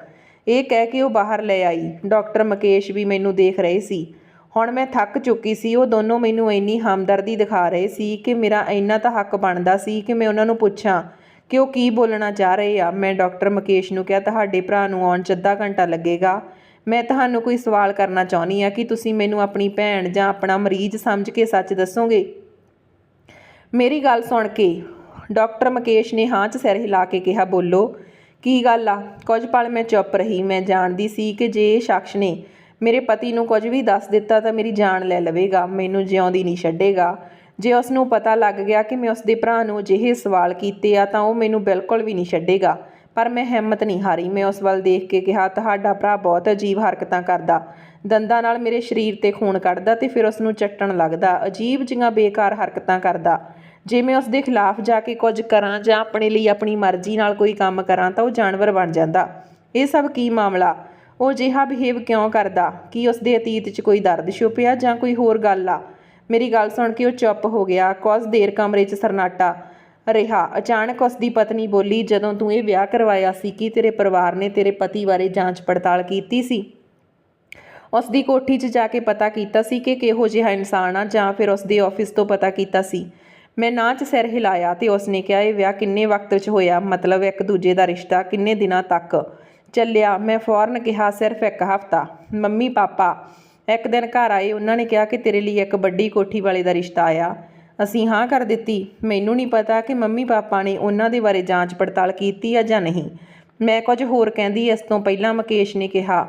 ਇਹ ਕਹਿ ਕੇ ਉਹ ਬਾਹਰ ਲੈ ਆਈ। ਡਾਕਟਰ ਮੁਕੇਸ਼ ਵੀ ਮੈਨੂੰ ਦੇਖ ਰਹੇ ਸੀ। ਹੁਣ ਮੈਂ ਥੱਕ ਚੁੱਕੀ ਸੀ। ਉਹ ਦੋਨੋਂ ਮੈਨੂੰ ਇੰਨੀ ਹਮਦਰਦੀ ਦਿਖਾ ਰਹੇ ਸੀ ਕਿ ਮੇਰਾ ਇੰਨਾ ਤਾਂ ਹੱਕ ਬਣਦਾ ਸੀ ਕਿ ਮੈਂ ਉਹਨਾਂ ਨੂੰ ਪੁੱਛਾਂ ਕਿ ਉਹ ਕੀ ਬੋਲਣਾ ਚਾਹ ਰਹੇ ਆ। ਮੈਂ ਡਾਕਟਰ ਮੁਕੇਸ਼ ਨੂੰ ਕਿਹਾ, ਤੁਹਾਡੇ ਭਰਾ ਨੂੰ ਆਉਣ 'ਚ ਅੱਧਾ ਘੰਟਾ ਲੱਗੇਗਾ। ਮੈਂ ਤੁਹਾਨੂੰ ਕੋਈ ਸਵਾਲ ਕਰਨਾ ਚਾਹੁੰਦੀ ਆ ਕਿ ਤੁਸੀਂ ਮੈਨੂੰ ਆਪਣੀ ਭੈਣ ਜਾਂ ਆਪਣਾ ਮਰੀਜ਼ ਸਮਝ ਕੇ ਸੱਚ ਦੱਸੋਗੇ? ਮੇਰੀ ਗੱਲ ਸੁਣ ਕੇ ਡਾਕਟਰ ਮੁਕੇਸ਼ ਨੇ ਹਾਂ 'ਚ ਸਿਰ ਹਿਲਾ ਕੇ ਕਿਹਾ, ਬੋਲੋ, ਕੀ ਗੱਲ ਆ? ਕੁਝ ਪਲ ਮੈਂ ਚੁੱਪ ਰਹੀ, ਮੈਂ ਜਾਣਦੀ ਸੀ ਕਿ ਜੇ ਇਹ ਸ਼ਖਸ ਨੇ ਮੇਰੇ ਪਤੀ ਨੂੰ ਕੁਝ ਵੀ ਦੱਸ ਦਿੱਤਾ ਤਾਂ ਮੇਰੀ ਜਾਨ ਲੈ ਲਵੇਗਾ, ਮੈਨੂੰ ਜਿਉਂਦੀ ਨਹੀਂ ਛੱਡੇਗਾ। ਜੇ ਉਸ ਨੂੰ ਪਤਾ ਲੱਗ ਗਿਆ ਕਿ ਮੈਂ ਉਸ ਦੇ ਭਰਾ ਨੂੰ ਅਜਿਹੇ ਸਵਾਲ ਕੀਤੇ ਆ ਤਾਂ ਉਹ ਮੈਨੂੰ ਬਿਲਕੁਲ ਵੀ ਨਹੀਂ ਛੱਡੇਗਾ। ਪਰ ਮੈਂ ਹਿੰਮਤ ਨਹੀਂ ਹਾਰੀ, ਮੈਂ ਉਸ ਵੱਲ ਦੇਖ ਕੇ ਕਿਹਾ, ਤੁਹਾਡਾ ਭਰਾ ਬਹੁਤ ਅਜੀਬ ਹਰਕਤਾਂ ਕਰਦਾ, ਦੰਦਾਂ ਨਾਲ ਮੇਰੇ ਸਰੀਰ ਤੇ ਖੂਨ ਕੱਢਦਾ ਤੇ ਫਿਰ ਉਸ ਨੂੰ ਚੱਟਣ ਲੱਗਦਾ, ਅਜੀਬ ਜਿਹੀਆਂ ਬੇਕਾਰ ਹਰਕਤਾਂ ਕਰਦਾ। ਜੇ ਮੈਂ ਉਸ ਦੇ ਖਿਲਾਫ ਜਾ ਕੇ ਕੁਝ ਕਰਾਂ ਜਾਂ ਆਪਣੇ ਲਈ ਆਪਣੀ ਮਰਜ਼ੀ ਨਾਲ ਕੋਈ ਕੰਮ ਕਰਾਂ ਤਾਂ ਉਹ ਜਾਨਵਰ ਬਣ ਜਾਂਦਾ। ਇਹ ਸਭ ਕੀ ਮਾਮਲਾ? ਉਹ ਜਿਹਾ ਬਿਹੇਵ ਕਿਉਂ ਕਰਦਾ? ਕੀ ਉਸ ਦੇ ਅਤੀਤ 'ਚ ਕੋਈ ਦਰਦ ਛੁਪਿਆ ਜਾਂ ਕੋਈ ਹੋਰ ਗੱਲ ਆ? ਮੇਰੀ ਗੱਲ ਸੁਣ ਕੇ ਉਹ ਚੁੱਪ ਹੋ ਗਿਆ, ਕੁਝ ਦੇਰ ਕਮਰੇ 'ਚ ਸਰਨਾਟਾ ਰਿਹਾ। ਅਚਾਨਕ ਉਸ ਦੀ ਪਤਨੀ ਬੋਲੀ, ਜਦੋਂ ਤੂੰ ਇਹ ਵਿਆਹ ਕਰਵਾਇਆ ਸੀ, ਕੀ ਤੇਰੇ ਪਰਿਵਾਰ ਨੇ ਤੇਰੇ ਪਤੀ ਬਾਰੇ ਜਾਂਚ ਪੜਤਾਲ ਕੀਤੀ ਸੀ? ਉਸ ਦੀ ਕੋਠੀ 'ਚ ਜਾ ਕੇ ਪਤਾ ਕੀਤਾ ਸੀ ਕਿ ਕਿਹੋ ਜਿਹਾ ਇਨਸਾਨ ਆ ਜਾਂ ਫਿਰ ਉਸ ਦੇ ਆਫਿਸ ਤੋਂ ਪਤਾ ਕੀਤਾ ਸੀ। ਮੈਂ ਨਾਂ 'ਚ ਸਿਰ ਹਿਲਾਇਆ ਤੇ ਉਸ ਨੇ ਕਿਹਾ, ਇਹ ਵਿਆਹ ਕਿੰਨੇ ਵਕਤ 'ਚ ਹੋਇਆ? ਮਤਲਬ ਇੱਕ ਦੂਜੇ ਦਾ ਰਿਸ਼ਤਾ ਕਿੰਨੇ ਦਿਨਾਂ ਤੱਕ? ਚੱਲਿਆ, ਮੈਂ ਫੌਰਨ ਕਿਹਾ, ਸਿਰਫ ਇੱਕ ਹਫ਼ਤਾ। ਮੰਮੀ, ਪਾਪਾ, ਇੱਕ ਦਿਨ ਘਰ ਆਏ, ਉਹਨਾਂ ਨੇ ਕਿਹਾ ਕਿ ਤੇਰੇ ਲਈ ਇੱਕ ਵੱਡੀ ਕੋਠੀ ਵਾਲੇ ਦਾ ਰਿਸ਼ਤਾ ਆਇਆ। ਅਸੀਂ ਹਾਂ ਕਰ ਦਿੱਤੀ। ਮੈਨੂੰ ਨਹੀਂ ਪਤਾ ਕਿ ਮੰਮੀ, ਪਾਪਾ ਨੇ ਉਹਨਾਂ ਦੇ ਬਾਰੇ ਜਾਂਚ ਪੜਤਾਲ ਕੀਤੀ ਆ ਜਾਂ ਨਹੀਂ। ਮੈਂ ਕੁਝ ਹੋਰ ਕਹਿੰਦੀ, ਇਸ ਤੋਂ ਪਹਿਲਾਂ ਮੁਕੇਸ਼ ਨੇ ਕਿਹਾ।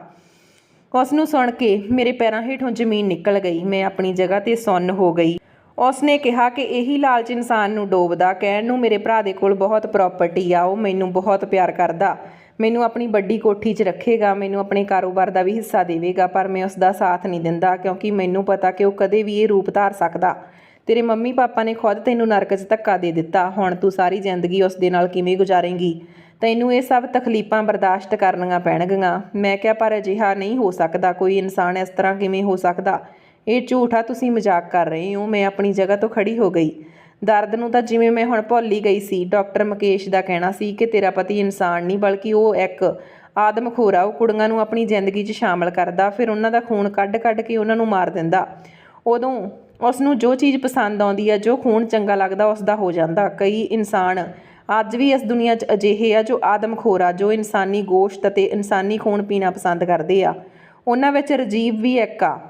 ਉਸ ਨੂੰ ਸੁਣ ਕੇ ਮੇਰੇ ਪੈਰਾਂ ਹੇਠੋਂ ਜ਼ਮੀਨ ਨਿਕਲ ਗਈ। ਮੈਂ ਆਪਣੀ ਜਗ੍ਹਾ ਤੇ ਸੁੰਨ ਹੋ ਗਈ। ਉਸ ਨੇ ਕਿਹਾ ਕਿ ਇਹੀ ਲਾਲਚ ਇਨਸਾਨ ਨੂੰ ਡੋਬਦਾ, ਕਹਿਣ ਨੂੰ ਮੇਰੇ ਭਰਾ ਦੇ ਕੋਲ ਬਹੁਤ ਪ੍ਰਾਪਰਟੀ ਆ, ਉਹ ਮੈਨੂੰ ਬਹੁਤ ਪਿਆਰ ਕਰਦਾ। ਮੈਨੂੰ ਆਪਣੀ ਵੱਡੀ ਕੋਠੀ 'ਚ ਰੱਖੇਗਾ, ਮੈਨੂੰ ਆਪਣੇ ਕਾਰੋਬਾਰ ਦਾ ਵੀ ਹਿੱਸਾ ਦੇਵੇਗਾ, ਪਰ ਮੈਂ ਉਸ ਦਾ ਸਾਥ ਨਹੀਂ ਦਿੰਦਾ, ਕਿਉਂਕਿ ਮੈਨੂੰ ਪਤਾ ਕਿ ਉਹ ਕਦੇ ਵੀ ਇਹ ਰੂਪ ਧਾਰ ਸਕਦਾ। ਤੇਰੇ ਮੰਮੀ ਪਾਪਾ ਨੇ ਖੁਦ ਤੈਨੂੰ ਨਰਕ 'ਚ ਧੱਕਾ ਦੇ ਦਿੱਤਾ, ਹੁਣ ਤੂੰ ਸਾਰੀ ਜ਼ਿੰਦਗੀ ਉਸ ਦੇ ਨਾਲ ਕਿਵੇਂ ਗੁਜ਼ਾਰੇਂਗੀ? ਤੈਨੂੰ ਇਹ ਸਭ ਤਕਲੀਫਾਂ ਬਰਦਾਸ਼ਤ ਕਰਨੀਆਂ ਪੈਣਗੀਆਂ। ਮੈਂ ਕਿਹਾ, ਪਰ ਅਜਿਹਾ ਨਹੀਂ ਹੋ ਸਕਦਾ, ਕੋਈ ਇਨਸਾਨ ਇਸ ਤਰ੍ਹਾਂ ਕਿਵੇਂ ਹੋ ਸਕਦਾ? ਇਹ ਝੂਠਾ ਤੁਸੀਂ ਮਜ਼ਾਕ ਕਰ ਰਹੇ ਹੋ, ਮੈਂ ਆਪਣੀ ਜਗ੍ਹਾ ਤੋਂ ਖੜੀ ਹੋ ਗਈ। ਦਰਦ ਨੂੰ ਤਾਂ ਜਿਵੇਂ ਮੈਂ ਹੁਣ ਭੁੱਲ ਹੀ ਗਈ ਸੀ, ਡਾਕਟਰ ਮੁਕੇਸ਼ ਦਾ ਕਹਿਣਾ ਸੀ ਕਿ ਤੇਰਾ ਪਤੀ ਇਨਸਾਨ ਨਹੀਂ, ਬਲਕਿ ਉਹ ਇੱਕ ਆਦਮਖੋਰ ਆ, ਉਹ ਕੁੜੀਆਂ ਨੂੰ ਆਪਣੀ ਜ਼ਿੰਦਗੀ 'ਚ ਸ਼ਾਮਲ ਕਰਦਾ, ਫਿਰ ਉਹਨਾਂ ਦਾ ਖੂਨ ਕੱਢ-ਕੱਢ ਕੇ ਉਹਨਾਂ ਨੂੰ ਮਾਰ ਦਿੰਦਾ। ਉਦੋਂ ਉਸ ਨੂੰ ਜੋ ਚੀਜ਼ ਪਸੰਦ ਆਉਂਦੀ ਆ, ਜੋ ਖੂਨ ਚੰਗਾ ਲੱਗਦਾ, ਉਸ ਦਾ ਹੋ ਜਾਂਦਾ। ਕਈ ਇਨਸਾਨ ਅੱਜ ਵੀ ਇਸ ਦੁਨੀਆ 'ਚ ਅਜਿਹੇ ਆ, ਜੋ ਆਦਮਖੋਰ ਆ, ਜੋ ਇਨਸਾਨੀ ਗੋਸ਼ਤ ਅਤੇ ਇਨਸਾਨੀ ਖੂਨ ਪੀਣਾ ਪਸੰਦ ਕਰਦੇ ਆ। ਉਹਨਾਂ ਵਿੱਚ ਰਜੀਵ ਵੀ ਇੱਕ ਆ।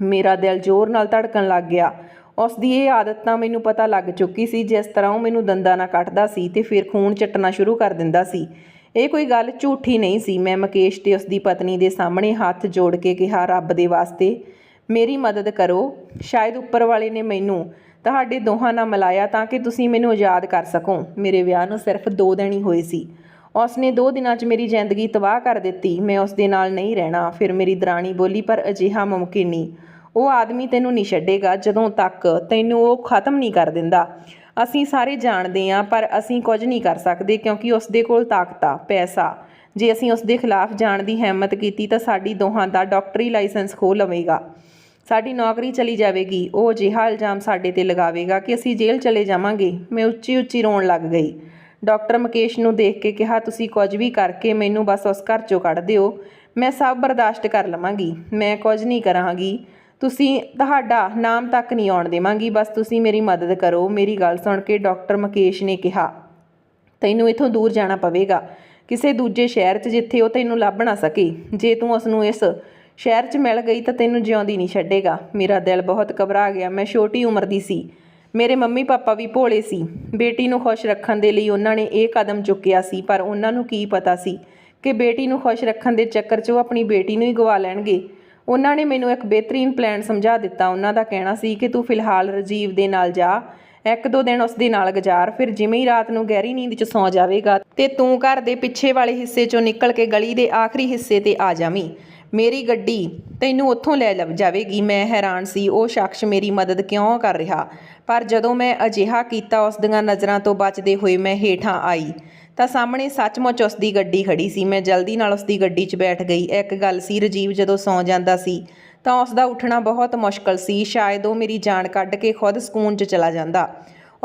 ਮੇਰਾ ਦਿਲ ਜ਼ੋਰ ਨਾਲ ਧੜਕਣ ਲੱਗ ਗਿਆ। ਉਸ ਦੀ ਇਹ ਆਦਤ ਤਾਂ ਮੈਨੂੰ ਪਤਾ ਲੱਗ ਚੁੱਕੀ ਸੀ, ਜਿਸ ਤਰ੍ਹਾਂ ਉਹ ਮੈਨੂੰ ਦੰਦਾਂ ਨਾਲ ਕੱਟਦਾ ਸੀ ਤੇ ਫਿਰ ਖੂਨ ਚੱਟਣਾ ਸ਼ੁਰੂ ਕਰ ਦਿੰਦਾ ਸੀ। ਇਹ ਕੋਈ ਗੱਲ ਝੂਠੀ ਨਹੀਂ ਸੀ। ਮੈਂ ਮੁਕੇਸ਼ ਤੇ ਉਸ ਦੀ ਪਤਨੀ ਦੇ ਸਾਹਮਣੇ ਹੱਥ ਜੋੜ ਕੇ ਕਿਹਾ, ਰੱਬ ਦੇ ਵਾਸਤੇ ਮੇਰੀ ਮਦਦ ਕਰੋ। ਸ਼ਾਇਦ ਉੱਪਰ ਵਾਲੇ ਨੇ ਮੈਨੂੰ ਤੁਹਾਡੇ ਦੋਹਾਂ ਨਾਲ ਮਿਲਾਇਆ ਤਾਂ ਕਿ ਤੁਸੀਂ ਮੈਨੂੰ ਆਜ਼ਾਦ ਕਰ ਸਕੋ। ਮੇਰੇ ਵਿਆਹ ਨੂੰ ਸਿਰਫ 2 ਦਿਨ ਹੀ ਹੋਏ ਸੀ। ਉਸ ਨੇ ਦੋ ਦਿਨਾਂ 'ਚ ਮੇਰੀ ਜ਼ਿੰਦਗੀ ਤਬਾਹ ਕਰ ਦਿੱਤੀ। ਮੈਂ ਉਸ ਦੇ ਨਾਲ ਨਹੀਂ ਰਹਿਣਾ। ਫਿਰ ਮੇਰੀ ਦਰਾਣੀ ਬੋਲੀ, ਪਰ ਅਜਿਹਾ ਮੁਮਕਿਨ ਨਹੀਂ। ਉਹ ਆਦਮੀ ਤੈਨੂੰ ਨਹੀਂ ਛੱਡੇਗਾ। ਜਦੋਂ ਤੱਕ ਤੈਨੂੰ ਉਹ ਖਤਮ ਨਹੀਂ ਕਰ ਦਿੰਦਾ। ਅਸੀਂ ਸਾਰੇ ਜਾਣਦੇ ਹਾਂ, ਪਰ ਅਸੀਂ ਕੁਝ ਨਹੀਂ ਕਰ ਸਕਦੇ ਕਿਉਂਕਿ ਉਸ ਦੇ ਕੋਲ ਤਾਕਤ ਆ, ਪੈਸਾ। ਜੇ ਅਸੀਂ ਉਸ ਦੇ ਖਿਲਾਫ ਜਾਣ ਦੀ ਹਿੰਮਤ ਕੀਤੀ, ਤਾਂ ਸਾਡੀ ਦੋਹਾਂ ਦਾ ਡਾਕਟਰੀ ਲਾਇਸੈਂਸ ਖੋਹ ਲਵੇਗਾ। ਸਾਡੀ ਨੌਕਰੀ ਚਲੀ ਜਾਵੇਗੀ। ਉਹ ਅਜਿਹਾ ਇਲਜ਼ਾਮ ਸਾਡੇ ਤੇ ਲਗਾਵੇਗਾ ਕਿ ਅਸੀਂ ਜੇਲ੍ਹ ਚਲੇ ਜਾਵਾਂਗੇ। ਮੈਂ ਉੱਚੀ ਉੱਚੀ ਰੋਣ ਲੱਗ ਗਈ। ਡਾਕਟਰ ਮੁਕੇਸ਼ ਨੂੰ ਦੇਖ ਕੇ ਕਿਹਾ, ਤੁਸੀਂ ਕੁਝ ਵੀ ਕਰਕੇ ਮੈਨੂੰ ਬਸ ਉਸ ਘਰ ਚੋਂ ਕੱਢ ਦਿਓ। ਮੈਂ ਸਭ ਬਰਦਾਸ਼ਤ ਕਰ ਲਵਾਂਗੀ। ਮੈਂ ਕੁਝ ਨਹੀਂ ਕਰਾਂਗੀ। ਤੁਸੀਂ ਤੁਹਾਡਾ ਨਾਮ ਤੱਕ ਨਹੀਂ ਆਉਣ ਦੇਵਾਂਗੀ। ਬਸ ਤੁਸੀਂ ਮੇਰੀ ਮਦਦ ਕਰੋ। ਮੇਰੀ ਗੱਲ ਸੁਣ ਕੇ ਡਾਕਟਰ ਮੁਕੇਸ਼ ਨੇ ਕਿਹਾ, ਤੈਨੂੰ ਇੱਥੋਂ ਦੂਰ ਜਾਣਾ ਪਵੇਗਾ। ਕਿਸੇ ਦੂਜੇ ਸ਼ਹਿਰ 'ਚ ਜਿੱਥੇ ਉਹ ਤੈਨੂੰ ਲੱਭ ਨਾ ਸਕੇ। ਜੇ ਤੂੰ ਉਸ ਨੂੰ ਇਸ ਸ਼ਹਿਰ 'ਚ ਮਿਲ ਗਈ ਤਾਂ ਤੈਨੂੰ ਜਿਉਂਦੀ ਨਹੀਂ ਛੱਡੇਗਾ। ਮੇਰਾ ਦਿਲ ਬਹੁਤ ਘਬਰਾ ਗਿਆ। ਮੈਂ ਛੋਟੀ ਉਮਰ ਦੀ ਸੀ। ਮੇਰੇ ਮੰਮੀ ਪਾਪਾ ਵੀ ਭੋਲੇ ਸੀ। ਬੇਟੀ ਨੂੰ ਖੁਸ਼ ਰੱਖਣ ਦੇ ਲਈ ਉਹਨਾਂ ਨੇ ਇਹ ਕਦਮ ਚੁੱਕਿਆ ਸੀ, ਪਰ ਉਹਨਾਂ ਨੂੰ ਕੀ ਪਤਾ ਸੀ ਕਿ ਬੇਟੀ ਨੂੰ ਖੁਸ਼ ਰੱਖਣ ਦੇ ਚੱਕਰ 'ਚ ਉਹ ਆਪਣੀ ਬੇਟੀ ਨੂੰ ਹੀ ਗਵਾ ਲੈਣਗੇ। ਉਹਨਾਂ ਨੇ ਮੈਨੂੰ ਇੱਕ ਬਿਹਤਰੀਨ ਪਲਾਨ ਸਮਝਾ ਦਿੱਤਾ। ਉਹਨਾਂ ਦਾ ਕਹਿਣਾ ਸੀ ਕਿ ਤੂੰ ਫਿਲਹਾਲ ਰਜੀਵ ਦੇ ਨਾਲ ਜਾ। ਇੱਕ ਦੋ ਦਿਨ ਉਸ ਦੇ ਨਾਲ ਗੁਜ਼ਾਰ। ਫਿਰ ਜਿਵੇਂ ਹੀ ਰਾਤ ਨੂੰ ਗਹਿਰੀ ਨੀਂਦ 'ਚ ਸੌਂ ਜਾਵੇਗਾ ਤੇ ਤੂੰ ਘਰ ਦੇ ਪਿੱਛੇ ਵਾਲੇ ਹਿੱਸੇ 'ਚੋਂ ਨਿਕਲ ਕੇ ਗਲੀ ਦੇ ਆਖਰੀ ਹਿੱਸੇ ਤੇ ਆ ਜਾਵੀਂ। ਮੇਰੀ ਗੱਡੀ ਤੈਨੂੰ ਉੱਥੋਂ ਲੈ ਲਵ, ਜਾਵੇਗੀ। ਮੈਂ ਹੈਰਾਨ ਸੀ। ਉਹ ਸ਼ਖਸ ਮੇਰੀ ਮਦਦ ਕਿਉਂ ਕਰ ਰਿਹਾ? ਪਰ ਜਦੋਂ ਮੈਂ ਅਜਿਹਾ ਕੀਤਾ, ਉਸ ਦੀਆਂ ਨਜ਼ਰਾਂ ਤੋਂ ਬਚਦੇ ਹੋਏ ਮੈਂ ਹੇਠਾਂ ਆਈ, ਤਾਂ ਸਾਹਮਣੇ ਸੱਚਮੁੱਚ ਉਸ ਦੀ ਗੱਡੀ ਖੜੀ ਸੀ। ਮੈਂ ਜਲਦੀ ਨਾਲ ਉਸ ਦੀ ਗੱਡੀ 'ਚ ਬੈਠ ਗਈ। ਇੱਕ ਗੱਲ ਸੀ, ਰਜੀਵ ਜਦੋਂ ਸੌਂ ਜਾਂਦਾ ਸੀ, ਤਾਂ ਉਸ ਦਾ ਉੱਠਣਾ ਬਹੁਤ ਮੁਸ਼ਕਲ ਸੀ। ਸ਼ਾਇਦ ਉਹ ਮੇਰੀ ਜਾਨ ਕੱਢ ਕੇ ਖੁਦ ਸਕੂਨ 'ਚ ਚਲਾ ਜਾਂਦਾ।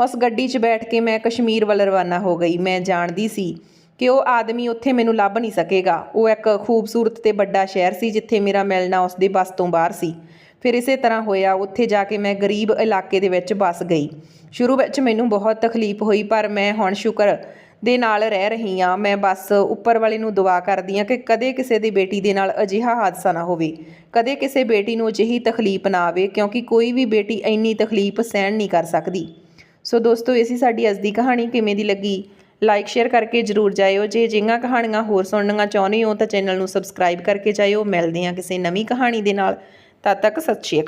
ਉਸ ਗੱਡੀ 'ਚ ਬੈਠ ਕੇ ਮੈਂ ਕਸ਼ਮੀਰ ਵੱਲ ਰਵਾਨਾ ਹੋ ਗਈ। ਮੈਂ ਜਾਣਦੀ ਸੀ ਕਿ ਉਹ ਆਦਮੀ ਉੱਥੇ ਮੈਨੂੰ ਲੱਭ ਨਹੀਂ ਸਕੇਗਾ। ਉਹ ਇੱਕ ਖੂਬਸੂਰਤ ਤੇ ਵੱਡਾ ਸ਼ਹਿਰ ਸੀ, ਜਿੱਥੇ ਮੇਰਾ ਮਿਲਣਾ ਉਸ ਦੇ ਬਸ ਤੋਂ ਬਾਹਰ ਸੀ। ਫਿਰ ਇਸੇ ਤਰ੍ਹਾਂ ਹੋਇਆ, ਉੱਥੇ ਜਾ ਕੇ ਮੈਂ ਗਰੀਬ ਇਲਾਕੇ ਦੇ ਵਿੱਚ ਬਸ ਗਈ। ਸ਼ੁਰੂ ਵਿੱਚ ਮੈਨੂੰ ਬਹੁਤ ਤਕਲੀਫ ਹੋਈ, ਪਰ ਮੈਂ ਹੁਣ ਸ਼ੁਕਰ ਦੇ ਨਾਲ ਰਹਿ ਰਹੀ ਹਾਂ। ਮੈਂ ਬਸ ਉੱਪਰ ਵਾਲੇ ਨੂੰ ਦੁਆ ਕਰਦੀ ਹਾਂ ਕਿ ਕਦੇ ਕਿਸੇ ਦੀ ਬੇਟੀ ਦੇ ਨਾਲ ਅਜਿਹਾ ਹਾਦਸਾ ਨਾ ਹੋਵੇ। ਕਦੇ ਕਿਸੇ ਬੇਟੀ ਨੂੰ ਅਜਿਹੀ ਤਕਲੀਫ ਨਾ ਆਵੇ, ਕਿਉਂਕਿ ਕੋਈ ਵੀ ਬੇਟੀ ਇੰਨੀ ਤਕਲੀਫ ਸਹਿਣ ਨਹੀਂ ਕਰ ਸਕਦੀ। ਸੋ ਦੋਸਤੋ, ਇਹ ਸੀ ਸਾਡੀ ਅੱਜ ਦੀ ਕਹਾਣੀ। ਕਿਵੇਂ ਦੀ ਲੱਗੀ? ਲਾਈਕ, ਸ਼ੇਅਰ ਕਰਕੇ ਜਰੂਰ ਜਾਇਓ। ਜੇ ਜਿੰਗਾ ਕਹਾਣੀਆਂ ਹੋਰ ਸੁਣਨੀਆਂ ਚਾਹੁੰਦੇ ਹੋ, ਤਾਂ ਚੈਨਲ ਨੂੰ ਸਬਸਕ੍ਰਾਈਬ ਕਰਕੇ ਜਾਇਓ। ਮਿਲਦੇ ਹਾਂ ਕਿਸੇ ਨਵੀਂ ਕਹਾਣੀ ਦੇ ਨਾਲ। ਤਦ ਤੱਕ ਸਤਿ ਸ਼੍ਰੀ ਅਕਾਲ